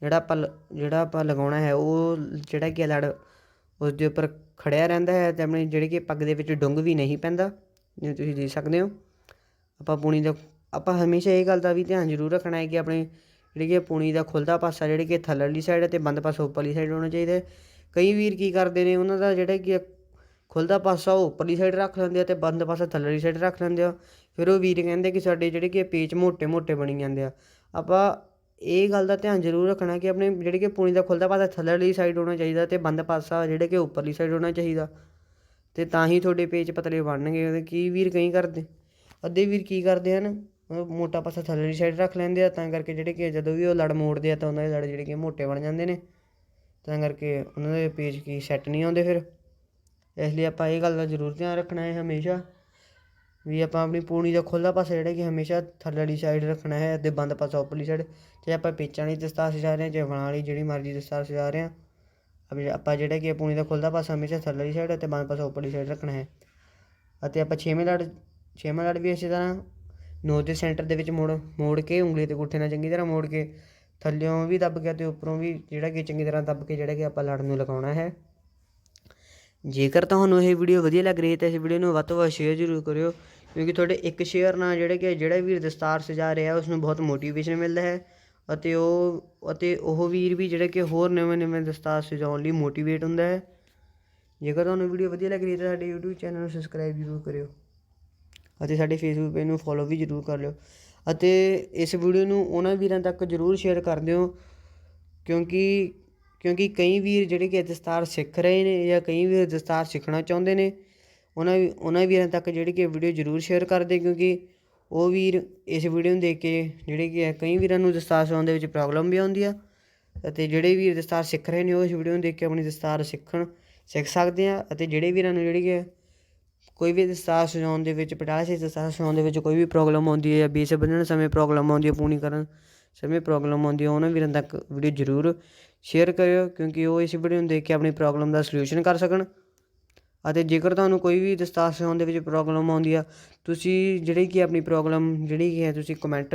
ਜਿਹੜਾ ਆਪਾਂ ਲ- ਜਿਹੜਾ ਆਪਾਂ ਲਗਾਉਣਾ ਹੈ, ਉਹ ਜਿਹੜਾ ਕਿ ਲੜ, ਉਸ ਦੇ ਉੱਪਰ ਖੜਿਆ ਰਹਿੰਦਾ ਹੈ ਤੇ ਆਪਣੀ ਜਿਹੜੀ ਕਿ ਪੱਗ ਦੇ ਵਿੱਚ ਡੁੰਗ ਵੀ ਨਹੀਂ ਪੈਂਦਾ, ਜਿਵੇਂ ਤੁਸੀਂ ਦੇਖ ਸਕਦੇ ਹੋ। ਆਪਾਂ ਪੂਣੀ ਦਾ, ਆਪਾਂ ਹਮੇਸ਼ਾ ਇਹ ਗੱਲ ਦਾ ਵੀ ਧਿਆਨ ਜ਼ਰੂਰ ਰੱਖਣਾ ਹੈ ਕਿ ਆਪਣੇ ਜਿਹੜੀ ਕਿ ਪੂਣੀ ਦਾ ਖੁੱਲਦਾ ਪਾਸਾ ਜਿਹੜੇ ਕਿ ਥੱਲੜੀ ਸਾਈਡ ਤੇ ਬੰਦ ਪਾਸਾ ਉੱਪਰਲੀ ਸਾਈਡ ਹੋਣਾ ਚਾਹੀਦਾ ਕਈ ਵੀਰ ਕੀ ਕਰਦੇ ਨੇ, ਉਹਨਾਂ ਦਾ ਜਿਹੜਾ ਕਿ ਖੁੱਲਦਾ ਪਾਸਾ ਉਹ ਉੱਪਰਲੀ ਸਾਈਡ ਰੱਖ ਲੈਂਦੇ ਆ ਤੇ ਬੰਦ ਪਾਸਾ ਥੱਲੇਲੀ ਸਾਈਡ ਰੱਖ ਲੈਂਦੇ ਆ। ਫਿਰ ਉਹ ਵੀਰ ਕਹਿੰਦੇ ਕਿ ਸਾਡੇ ਜਿਹੜੇ ਕਿ ਪੇਚ ਮੋਟੇ ਮੋਟੇ ਬਣੀ ਜਾਂਦੇ ਆ। ਆਪਾਂ ਇਹ ਗੱਲ ਦਾ ਧਿਆਨ ਜ਼ਰੂਰ ਰੱਖਣਾ ਕਿ ਆਪਣੇ ਜਿਹੜੇ ਕਿ ਪੂਣੀ ਦਾ ਖੁੱਲਦਾ ਪਾਸਾ ਥੱਲੇਲੀ ਸਾਈਡ ਹੋਣਾ ਚਾਹੀਦਾ ਤੇ ਬੰਦ ਪਾਸਾ ਜਿਹੜੇ ਕਿ ਉੱਪਰਲੀ ਸਾਈਡ ਹੋਣਾ ਚਾਹੀਦਾ। ਤੇ ਤਾਂ ਹੀ ਤੁਹਾਡੇ ਪੇਚ ਪਤਲੇ ਬਣਨਗੇ। ਕੀ ਵੀਰ ਕਈ ਕਰਦੇ? ਅੱਧੇ ਵੀਰ ਕੀ ਕਰਦੇ ਹਨ? ਮੋਟਾ ਪਾਸਾ ਥੱਲੇਲੀ ਸਾਈਡ ਰੱਖ ਲੈਂਦੇ ਆ, ਤਾਂ ਕਰਕੇ ਜਿਹੜੇ ਕਿ ਜਦੋਂ ਵੀ ਉਹ ਲੜ ਮੋੜਦੇ ਆ ਤਾਂ ਉਹਨਾਂ ਦੇ ਲੜ ਜਿਹੜੇ ਕਿ ਮੋਟੇ ਬਣ ਜਾਂਦੇ ਨੇ। ਤਾਂ ਕਰਕੇ ਉਹਨਾਂ ਦੇ ਪੇਜ ਕੀ ਸੈੱਟ ਨਹੀਂ ਆਉਂਦੇ ਫਿਰ। ਇਸ ਲਈ ਆਪਾਂ ਇਹ ਗੱਲ ਦਾ ਜ਼ਰੂਰ ਧਿਆਨ ਰੱਖਣਾ ਹੈ ਹਮੇਸ਼ਾ, ਵੀ ਆਪਾਂ ਆਪਣੀ ਪੂਣੀ ਦਾ ਖੁੱਲ੍ਹਾ ਪਾਸਾ ਜਿਹੜਾ ਕਿ ਹਮੇਸ਼ਾ ਥੱਲੜੀ ਸਾਈਡ ਰੱਖਣਾ ਹੈ ਅਤੇ ਬੰਦ ਪਾਸਾ ਉੱਪਰਲੀ ਸਾਈਡ ਚਾਹੇ ਆਪਾਂ ਪੇਚਾਂ ਵਾਲੀ ਦਸਤਾਰ ਸਜਾ ਰਹੇ ਹਾਂ, ਚਾਹੇ ਵਣਾਂ ਵਾਲੀ ਜਿਹੜੀ ਮਰਜ਼ੀ ਦਸਤਾਰ ਸਜਾ ਰਹੇ ਹਾਂ ਆਪਾਂ ਜਿਹੜਾ ਕਿ ਪੂਣੀ ਦਾ ਖੁੱਲ੍ਹਾ ਪਾਸਾ ਹਮੇਸ਼ਾ ਥੱਲੜੀ ਸਾਈਡ ਅਤੇ ਬੰਦ ਪਾਸਾ ਉੱਪਰਲੀ ਸਾਈਡ ਰੱਖਣਾ ਹੈ। ਅਤੇ ਆਪਾਂ ਛੇਵੇਂ ਲੜ, ਛੇਵਾਂ ਲੜ ਵੀ ਇਸੇ ਤਰ੍ਹਾਂ, ਨੋਜ਼ ਦੇ ਸੈਂਟਰ ਦੇ ਵਿੱਚ ਮੋੜ ਮੋੜ ਕੇ ਉਂਗਲੀ ਤੇ ਗੁੱਠੇ ਨਾਲ ਚੰਗੀ ਤਰ੍ਹਾਂ ਮੋੜ ਕੇ ਥੱਲਿਓਂ ਵੀ ਦੱਬ ਕੇ ਤੇ ਉੱਪਰੋਂ ਵੀ ਜਿਹੜਾ ਕਿ ਚੰਗੀ ਤਰ੍ਹਾਂ ਦੱਬ ਕੇ ਜਿਹੜਾ ਕਿ ਆਪਾਂ ਲੜ ਨੂੰ ਲਗਾਉਣਾ ਹੈ। ਜੇਕਰ ਤੁਹਾਨੂੰ ਇਹ ਵੀਡੀਓ ਵਧੀਆ ਲੱਗ ਰਹੀ ਹੈ ਤਾਂ ਇਸ ਵੀਡੀਓ ਨੂੰ ਵੱਧ ਤੋਂ ਵੱਧ ਸ਼ੇਅਰ ਜ਼ਰੂਰ ਕਰਿਓ, ਕਿਉਂਕਿ ਤੁਹਾਡੇ ਇੱਕ ਸ਼ੇਅਰ ਨਾਲ ਜਿਹੜੇ ਕਿ ਜਿਹੜਾ ਵੀਰ ਦਸਤਾਰ ਸਜਾ ਰਿਹਾ ਉਸ ਨੂੰ ਬਹੁਤ ਮੋਟੀਵੇਸ਼ਨ ਮਿਲਦਾ ਹੈ ਅਤੇ ਉਹ ਅਤੇ ਉਹ ਵੀਰ ਵੀ ਜਿਹੜੇ ਕਿ ਹੋਰ ਨਵੇਂ ਨਵੇਂ ਦਸਤਾਰ ਸਜਾਉਣ ਲਈ ਮੋਟੀਵੇਟ ਹੁੰਦਾ ਹੈ। ਜੇਕਰ ਤੁਹਾਨੂੰ ਵੀਡੀਓ ਵਧੀਆ ਲੱਗ ਰਹੀ ਹੈ ਤਾਂ ਸਾਡੇ YouTube ਚੈਨਲ ਨੂੰ ਸਬਸਕ੍ਰਾਈਬ ਜ਼ਰੂਰ ਕਰਿਓ ਅਤੇ ਸਾਡੇ ਫੇਸਬੁੱਕ ਪੇਜ ਨੂੰ ਫੋਲੋ ਵੀ ਜ਼ਰੂਰ ਕਰ ਲਿਓ ਅਤੇ ਇਸ ਵੀਡੀਓ ਨੂੰ ਉਹਨਾਂ ਵੀਰਾਂ ਤੱਕ ਜ਼ਰੂਰ ਸ਼ੇਅਰ ਕਰ ਦਿਓ, ਕਿਉਂਕਿ ਕਿਉਂਕਿ ਕਈ ਵੀਰ ਜਿਹੜੇ ਕਿ ਦਸਤਾਰ ਸਿੱਖ ਰਹੇ ਨੇ ਜਾਂ ਕਈ ਵੀਰ ਦਸਤਾਰ ਸਿੱਖਣਾ ਚਾਹੁੰਦੇ ਨੇ, ਉਹਨਾਂ ਵੀ, ਉਹਨਾਂ ਵੀਰਾਂ ਤੱਕ ਜਿਹੜੀ ਕਿ ਵੀਡੀਓ ਜ਼ਰੂਰ ਸ਼ੇਅਰ ਕਰ ਦੇ ਕਿਉਂਕਿ ਉਹ ਵੀਰ ਇਸ ਵੀਡੀਓ ਨੂੰ ਦੇਖ ਕੇ ਜਿਹੜੇ ਕਿ ਕਈ ਵੀਰਾਂ ਨੂੰ ਦਸਤਾਰ ਸਿਲਾਉਣ ਦੇ ਵਿੱਚ ਪ੍ਰੋਬਲਮ ਵੀ ਆਉਂਦੀ ਆ ਅਤੇ ਜਿਹੜੇ ਵੀਰ ਦਸਤਾਰ ਸਿੱਖ ਰਹੇ ਨੇ, ਉਹ ਇਸ ਵੀਡੀਓ ਨੂੰ ਦੇਖ ਕੇ ਆਪਣੀ ਦਸਤਾਰ ਸਿੱਖਣ, ਸਿੱਖ ਸਕਦੇ ਆ ਅਤੇ ਜਿਹੜੇ ਵੀਰਾਂ ਨੂੰ ਜਿਹੜੀ ਕਿ ਕੋਈ ਵੀ ਦਸਤਾਰ ਸਜਾਉਣ ਦੇ ਵਿੱਚ, ਪਟਾਲਾ ਸੀ ਦਸਤਾਰ ਸਜਾਉਣ ਦੇ ਵਿੱਚ ਕੋਈ ਵੀ ਪ੍ਰੋਬਲਮ ਆਉਂਦੀ ਹੈ ਜਾਂ ਬੇਸ ਬੰਨਣ ਸਮੇਂ ਪ੍ਰੋਬਲਮ ਆਉਂਦੀ ਹੈ ਪੂਣੀ ਕਰਨ ਸਮੇਂ ਪ੍ਰੋਬਲਮ ਆਉਂਦੀ ਹੈ, ਉਹਨਾਂ ਵੀਰਾਂ ਤੱਕ ਵੀਡੀਓ ਜ਼ਰੂਰ ਸ਼ੇਅਰ ਕਰਿਓ ਕਿਉਂਕਿ ਉਹ ਇਸ ਵੀਡੀਓ ਨੂੰ ਦੇਖ ਕੇ ਆਪਣੀ ਪ੍ਰੋਬਲਮ ਦਾ ਸੋਲੂਸ਼ਨ ਕਰ ਸਕਣ। ਅਤੇ ਜੇਕਰ ਤੁਹਾਨੂੰ ਕੋਈ ਵੀ ਦਸਤਾਰ ਸਿਉਣ ਦੇ ਵਿੱਚ ਪ੍ਰੋਬਲਮ ਆਉਂਦੀ ਆ, ਤੁਸੀਂ ਜਿਹੜੀ ਕਿ ਆਪਣੀ ਪ੍ਰੋਬਲਮ ਜਿਹੜੀ ਕਿ ਹੈ, ਤੁਸੀਂ ਕਮੈਂਟ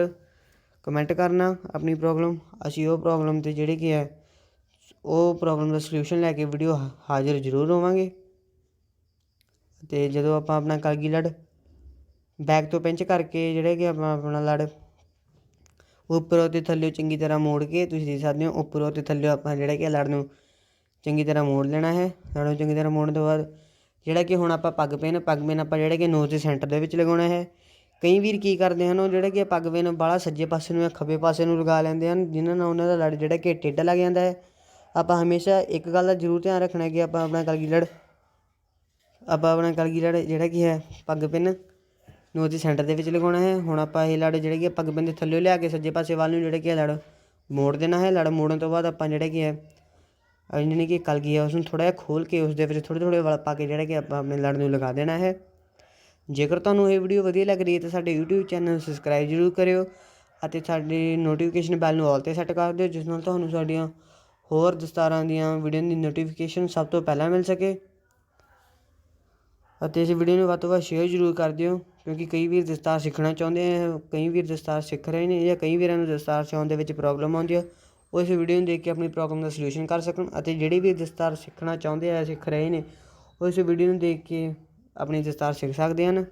ਕਮੈਂਟ ਕਰਨਾ ਆਪਣੀ ਪ੍ਰੋਬਲਮ ਅਸੀਂ ਉਹ ਪ੍ਰੋਬਲਮ ਤੇ ਜਿਹੜੀ ਕਿ ਹੈ, ਉਹ ਪ੍ਰੋਬਲਮ ਦਾ ਸੋਲੂਸ਼ਨ ਲੈ ਕੇ ਵੀਡੀਓ ਹਾਜ਼ਰ ਜ਼ਰੂਰ ਹੋਵਾਂਗੇ। ਤੇ ਜਦੋਂ ਆਪਾਂ ਆਪਣਾ ਕਾਗੀ ਲੜ ਬੈਕ ਤੋਂ ਪਿੰਚ ਕਰਕੇ ਜਿਹੜੇ ਕਿ ਆਪਾਂ ਆਪਣਾ ਲੜ ਉੱਪਰੋਂ ਤੇ ਥੱਲੇ ਚੰਗੀ ਤਰ੍ਹਾਂ ਮੋੜ ਕੇ ਤੁਸੀਂ ਦੇਖ ਸਕਦੇ ਹੋ, ਉੱਪਰੋਂ ਤੇ ਥੱਲੇ ਆਪਾਂ ਜਿਹੜਾ ਕਿ ਲੜ ਨੂੰ ਚੰਗੀ ਤਰ੍ਹਾਂ ਮੋੜ ਲੈਣਾ ਹੈ। ਲੜ ਨੂੰ ਚੰਗੀ ਤਰ੍ਹਾਂ ਮੋੜਨ ਤੋਂ ਬਾਅਦ ਜਿਹੜਾ ਕਿ ਹੁਣ ਆਪਾਂ ਪੱਗ ਪੇਨ ਪੱਗ ਪੇਨ ਆਪਾਂ ਜਿਹੜਾ ਕਿ ਨੋਜ਼ ਦੇ ਸੈਂਟਰ ਦੇ ਵਿੱਚ ਲਗਾਉਣਾ ਹੈ। ਕਈ ਵੀਰ ਕੀ ਕਰਦੇ ਹਨ, ਉਹ ਜਿਹੜਾ ਕਿ ਪੱਗ ਪੇਨ ਬਾਹਲਾ ਸੱਜੇ ਪਾਸੇ ਨੂੰ ਜਾਂ ਖੱਬੇ ਪਾਸੇ ਨੂੰ ਲਗਾ ਲੈਂਦੇ ਹਨ, ਜਿਨ੍ਹਾਂ ਨਾਲ ਉਹਨਾਂ ਦਾ ਲੜ ਜਿਹੜਾ ਕਿ ਟੇਢਾ ਲੱਗ ਜਾਂਦਾ ਹੈ। ਆਪਾਂ ਹਮੇਸ਼ਾ ਇੱਕ ਗੱਲ ਦਾ ਜ਼ਰੂਰ ਧਿਆਨ ਰੱਖਣਾ ਕਿ ਆਪਾਂ ਆਪਣਾ ਕਲਗੀ ਲੜ ਆਪਾਂ ਆਪਣਾ ਕਲਗੀ ਲੜ ਜਿਹੜਾ ਕਿ ਹੈ ਪੱਗ ਪਿੰਨ ਨੂੰ ਉਹਦੇ ਸੈਂਟਰ ਦੇ ਵਿੱਚ ਲਗਾਉਣਾ ਹੈ। ਹੁਣ ਆਪਾਂ ਇਹ ਲੜ ਜਿਹੜੇ ਕਿ ਆਪਾਂ ਪਿੰਨ ਦੇ ਥੱਲੇ ਲਿਆ ਕੇ ਸੱਜੇ ਪਾਸੇ ਵੱਲ ਨੂੰ ਜਿਹੜੇ ਕਿ ਲੜ ਮੋੜ ਦੇਣਾ ਹੈ। ਲੜ ਮੋੜਨ ਤੋਂ ਬਾਅਦ ਆਪਾਂ ਜਿਹੜੇ ਕਿ ਹੈ ਜਿਹੜੀ ਕਿ ਕਲਗੀ ਹੈ ਉਸ ਨੂੰ ਥੋੜਾ ਜਿਹਾ ਖੋਲ ਕੇ ਉਸ ਦੇ ਵਿੱਚ ਥੋੜੇ ਥੋੜੇ ਵਲ ਪਾ ਕੇ ਜਿਹੜਾ ਕਿ ਆਪਾਂ ਆਪਣੇ ਲੜ ਨੂੰ ਲਗਾ ਦੇਣਾ ਹੈ। ਜੇਕਰ ਤੁਹਾਨੂੰ ਇਹ ਵੀਡੀਓ ਵਧੀਆ ਲੱਗ ਰਹੀ ਹੈ ਤਾਂ ਸਾਡੇ YouTube ਚੈਨਲ ਨੂੰ ਸਬਸਕ੍ਰਾਈਬ ਜ਼ਰੂਰ ਕਰਿਓ ਅਤੇ ਸਾਡੀ ਨੋਟੀਫਿਕੇਸ਼ਨ ਬੈਲ ਨੂੰ ਆਲ ਤੇ ਸੈੱਟ ਕਰ ਦਿਓ, ਜਿਸ ਨਾਲ ਤੁਹਾਨੂੰ ਸਾਡੀਆਂ ਹੋਰ ਦਸਤਾਰਾਂ ਦੀਆਂ ਵੀਡੀਓ ਦੀ ਨੋਟੀਫਿਕੇਸ਼ਨ ਸਭ ਤੋਂ ਪਹਿਲਾਂ ਮਿਲ ਸਕੇ। ਅਤੇ ਇਸ ਵੀਡੀਓ ਨੂੰ ਵੱਧ ਤੋਂ ਵੱਧ ਸ਼ੇਅਰ ਜ਼ਰੂਰ ਕਰ ਦਿਓ, ਕਿਉਂਕਿ ਕਈ ਵੀਰ ਦਸਤਾਰ ਸਿੱਖਣਾ ਚਾਹੁੰਦੇ ਆ, ਕਈ ਵੀਰ ਦਸਤਾਰ ਸਿੱਖ ਰਹੇ ਨੇ ਜਾਂ ਕਈ ਵੀਰਾਂ ਨੂੰ ਦਸਤਾਰ ਸਿਉਣ ਦੇ ਵਿੱਚ ਪ੍ਰੋਬਲਮ ਆਉਂਦੀ ਆ, ਉਹ ਇਸ ਵੀਡੀਓ ਨੂੰ ਦੇਖ ਕੇ ਆਪਣੀ ਪ੍ਰੋਬਲਮ ਦਾ ਸੋਲੂਸ਼ਨ ਕਰ ਸਕਣ ਅਤੇ ਜਿਹੜੇ ਵੀ ਦਸਤਾਰ ਸਿੱਖਣਾ ਚਾਹੁੰਦੇ ਆ, ਸਿੱਖ ਰਹੇ ਨੇ, ਉਹ ਇਸ ਵੀਡੀਓ ਨੂੰ ਦੇਖ ਕੇ ਆਪਣੀ ਦਸਤਾਰ ਸਿੱਖ ਸਕਦੇ ਹਨ।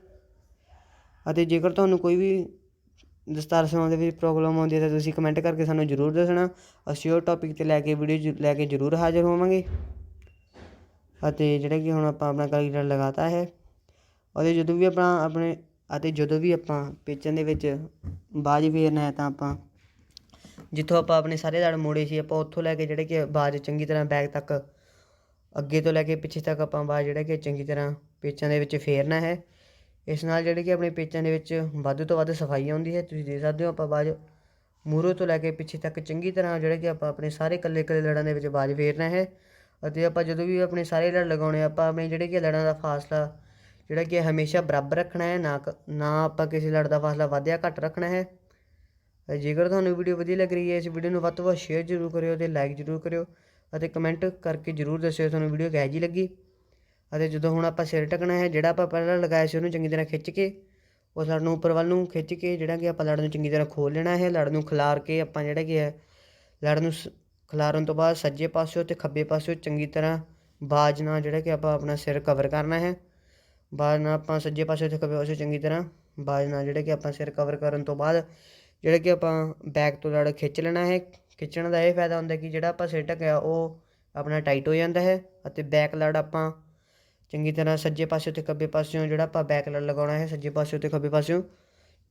ਅਤੇ ਜੇਕਰ ਤੁਹਾਨੂੰ ਕੋਈ ਵੀ ਦਸਤਾਰ ਸਿਉਣ ਦੇ ਵਿੱਚ ਪ੍ਰੋਬਲਮ ਆਉਂਦੀ ਹੈ ਤਾਂ ਤੁਸੀਂ ਕਮੈਂਟ ਕਰਕੇ ਸਾਨੂੰ ਜ਼ਰੂਰ ਦੱਸਣਾ, ਅਸੀਂ ਉਹ ਟੌਪਿਕ ਤੇ ਲੈ ਕੇ ਵੀਡੀਓ ਲੈ ਕੇ ਜ਼ਰੂਰ ਹਾਜ਼ਰ ਹੋਵਾਂਗੇ। ਅਤੇ ਜਿਹੜਾ ਕਿ ਹੁਣ ਆਪਾਂ ਆਪਣਾ ਕੈਲਕੂਲੇਟਰ ਲਗਾਤਾ ਹੈ ਅਤੇ ਜਦੋਂ ਵੀ ਆਪਾਂ ਆਪਣੇ ਅਤੇ ਜਦੋਂ ਵੀ ਆਪਾਂ ਪੇਚਾਂ ਦੇ ਵਿੱਚ ਬਾਜ ਫੇਰਨਾ ਹੈ ਤਾਂ ਆਪਾਂ ਜਿੱਥੋਂ ਆਪਾਂ ਆਪਣੇ ਸਾਰੇ ਲੜ ਮੋੜੇ ਸੀ, ਆਪਾਂ ਉੱਥੋਂ ਲੈ ਕੇ ਜਿਹੜੇ ਕਿ ਬਾਜ ਚੰਗੀ ਤਰ੍ਹਾਂ ਬੈਗ ਤੱਕ, ਅੱਗੇ ਤੋਂ ਲੈ ਕੇ ਪਿੱਛੇ ਤੱਕ ਆਪਾਂ ਬਾਜ ਜਿਹੜਾ ਕਿ ਚੰਗੀ ਤਰ੍ਹਾਂ ਪੇਚਾਂ ਦੇ ਵਿੱਚ ਫੇਰਨਾ ਹੈ। ਇਸ ਨਾਲ ਜਿਹੜੇ ਕਿ ਆਪਣੇ ਪੇਚਾਂ ਦੇ ਵਿੱਚ ਵੱਧ ਤੋਂ ਵੱਧ ਸਫ਼ਾਈ ਆਉਂਦੀ ਹੈ। ਤੁਸੀਂ ਦੇਖ ਸਕਦੇ ਹੋ ਆਪਾਂ ਬਾਜ ਮੂਹਰੋਂ ਤੋਂ ਲੈ ਕੇ ਪਿੱਛੇ ਤੱਕ ਚੰਗੀ ਤਰ੍ਹਾਂ ਜਿਹੜਾ ਕਿ ਆਪਾਂ ਆਪਣੇ ਸਾਰੇ ਕੱਲੇ ਕੱਲੇ ਲੜਾਂ ਦੇ ਵਿੱਚ ਬਾਜ ਫੇਰਨਾ ਹੈ। ਅਤੇ ਆਪਾਂ ਜਦੋਂ ਵੀ ਆਪਣੇ ਸਾਰੇ ਲੜ ਲਗਾਉਣੇ ਆਪਾਂ ਆਪਣੇ ਜਿਹੜੇ ਕਿ ਲੜਾਂ ਦਾ ਫਾਸਲਾ, ਜਿਹੜਾ ਕਿ ਹਮੇਸ਼ਾ ਬਰਾਬਰ ਰੱਖਣਾ ਹੈ, ਨਾ ਨਾ ਆਪਾਂ ਕਿਸੇ ਲੜ ਦਾ ਫਾਸਲਾ ਵੱਧ ਜਾਂ ਘੱਟ ਰੱਖਣਾ ਹੈ। ਜੇਕਰ ਤੁਹਾਨੂੰ ਵੀਡੀਓ ਵਧੀਆ ਲੱਗ ਰਹੀ ਹੈ, ਇਸ ਵੀਡੀਓ ਨੂੰ ਵੱਧ ਤੋਂ ਵੱਧ ਸ਼ੇਅਰ ਜ਼ਰੂਰ ਕਰਿਓ ਤੇ ਲਾਈਕ ਜ਼ਰੂਰ ਕਰਿਓ ਅਤੇ ਕਮੈਂਟ ਕਰਕੇ ਜ਼ਰੂਰ ਦੱਸਿਓ ਤੁਹਾਨੂੰ ਵੀਡੀਓ ਕਿਹੋ ਜਿਹੀ ਲੱਗੀ। ਅਤੇ ਜਦੋਂ ਹੁਣ ਆਪਾਂ ਸਿਰ ਟਕਣਾ ਹੈ, ਜਿਹੜਾ ਆਪਾਂ ਪਹਿਲਾਂ ਲਗਾਇਆ ਸੀ ਉਹਨੂੰ ਚੰਗੀ ਤਰ੍ਹਾਂ ਖਿੱਚ ਕੇ, ਉਹ ਲੜ ਨੂੰ ਉੱਪਰ ਵੱਲ ਨੂੰ ਖਿੱਚ ਕੇ ਜਿਹੜਾ ਕਿ ਆਪਾਂ ਲੜ ਨੂੰ ਚੰਗੀ ਤਰ੍ਹਾਂ ਖੋਲ ਲੈਣਾ ਹੈ, ਲੜ ਨੂੰ ਖਿਲਾਰ ਕੇ ਆਪਾਂ ਜਿਹੜਾ ਕਿ ਹੈ, ਲੜ ਨੂੰ ਖਿਲਾਰਨ ਤੋਂ ਬਾਅਦ ਸੱਜੇ ਪਾਸਿਓ ਅਤੇ ਖੱਬੇ ਪਾਸਿਓ ਚੰਗੀ ਤਰ੍ਹਾਂ ਬਾਜ ਨਾਲ ਜਿਹੜਾ ਕਿ ਆਪਾਂ ਆਪਣਾ ਸਿਰ ਕਵਰ ਕਰਨਾ ਹੈ। ਬਾਜ ਨਾਲ ਆਪਾਂ ਸੱਜੇ ਪਾਸੇ ਤੇ ਖੱਬੇ ਪਾਸੇ ਚੰਗੀ ਤਰ੍ਹਾਂ ਬਾਜ ਨਾਲ ਜਿਹੜਾ ਕਿ ਆਪਾਂ ਸਿਰ ਕਵਰ ਕਰਨ ਤੋਂ ਬਾਅਦ ਜਿਹੜਾ ਕਿ ਆਪਾਂ ਬੈਕ ਤੋਂ ਲੜ ਖਿੱਚ ਲੈਣਾ ਹੈ। ਖਿੱਚਣ ਦਾ ਇਹ ਫਾਇਦਾ ਹੁੰਦਾ ਕਿ ਜਿਹੜਾ ਆਪਾਂ ਸਿਰ ਢਕਿਆ, ਉਹ ਆਪਣਾ ਟਾਈਟ ਹੋ ਜਾਂਦਾ ਹੈ ਅਤੇ ਬੈਕ ਲੜ ਆਪਾਂ ਚੰਗੀ ਤਰ੍ਹਾਂ ਸੱਜੇ ਪਾਸੇ ਤੇ ਖੱਬੇ ਪਾਸਿਓਂ ਜਿਹੜਾ ਆਪਾਂ ਬੈਕ ਲੜ ਲਗਾਉਣਾ ਹੈ, ਸੱਜੇ ਪਾਸਿਓਂ ਤੇ ਖੱਬੇ ਪਾਸਿਓਂ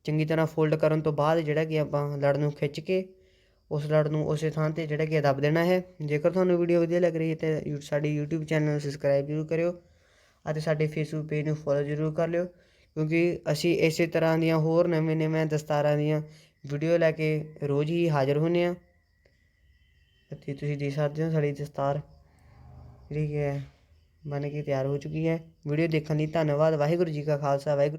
ਚੰਗੀ ਤਰ੍ਹਾਂ ਫੋਲਡ ਕਰਨ ਤੋਂ ਬਾਅਦ ਜਿਹੜਾ ਕਿ ਆਪਾਂ ਲੜ ਨੂੰ ਖਿੱਚ ਕੇ ਉਸ ਲੜ ਨੂੰ ਉਸੇ ਥਾਂ ਤੇ ਜਿਹੜਾ ਕਿ ਦੱਬ ਦੇਣਾ ਹੈ। ਜੇਕਰ ਤੁਹਾਨੂੰ ਵੀਡੀਓ ਵਧੀਆ ਲੱਗ ਰਹੀ ਹੈ ਤਾਂ ਸਾਡੀ YouTube ਚੈਨਲ ਨੂੰ ਸਬਸਕ੍ਰਾਈਬ ਜ਼ਰੂਰ ਕਰਿਓ ਅਤੇ ਸਾਡੇ Facebook ਪੇਜ ਨੂੰ ਫੋਲੋ ਜ਼ਰੂਰ ਕਰ ਲਿਓ, ਕਿਉਂਕਿ ਅਸੀਂ ਇਸੇ ਤਰ੍ਹਾਂ ਦੀਆਂ ਹੋਰ ਨਵੇਂ ਨਵੇਂ ਦਸਤਾਰਾਂ ਦੀਆਂ ਵੀਡੀਓ ਲੈ ਕੇ ਰੋਜ਼ ਹੀ ਹਾਜ਼ਰ ਹੁੰਨੇ ਆ ਅਤੇ ਤੁਸੀਂ ਦੇਖ ਸਕਦੇ ਹੋ ਸਾਡੀ ਦਸਤਾਰ ਜਿਹੜੀ ਹੈ, ਬਣ ਕੇ ਤਿਆਰ ਹੋ ਚੁੱਕੀ ਹੈ। ਵੀਡੀਓ ਦੇਖਣ ਲਈ ਧੰਨਵਾਦ, ਵਾਹਿਗੁਰੂ ਜੀ ਕਾ ਖਾਲਸਾ, ਵਾਹਿਗੁਰੂ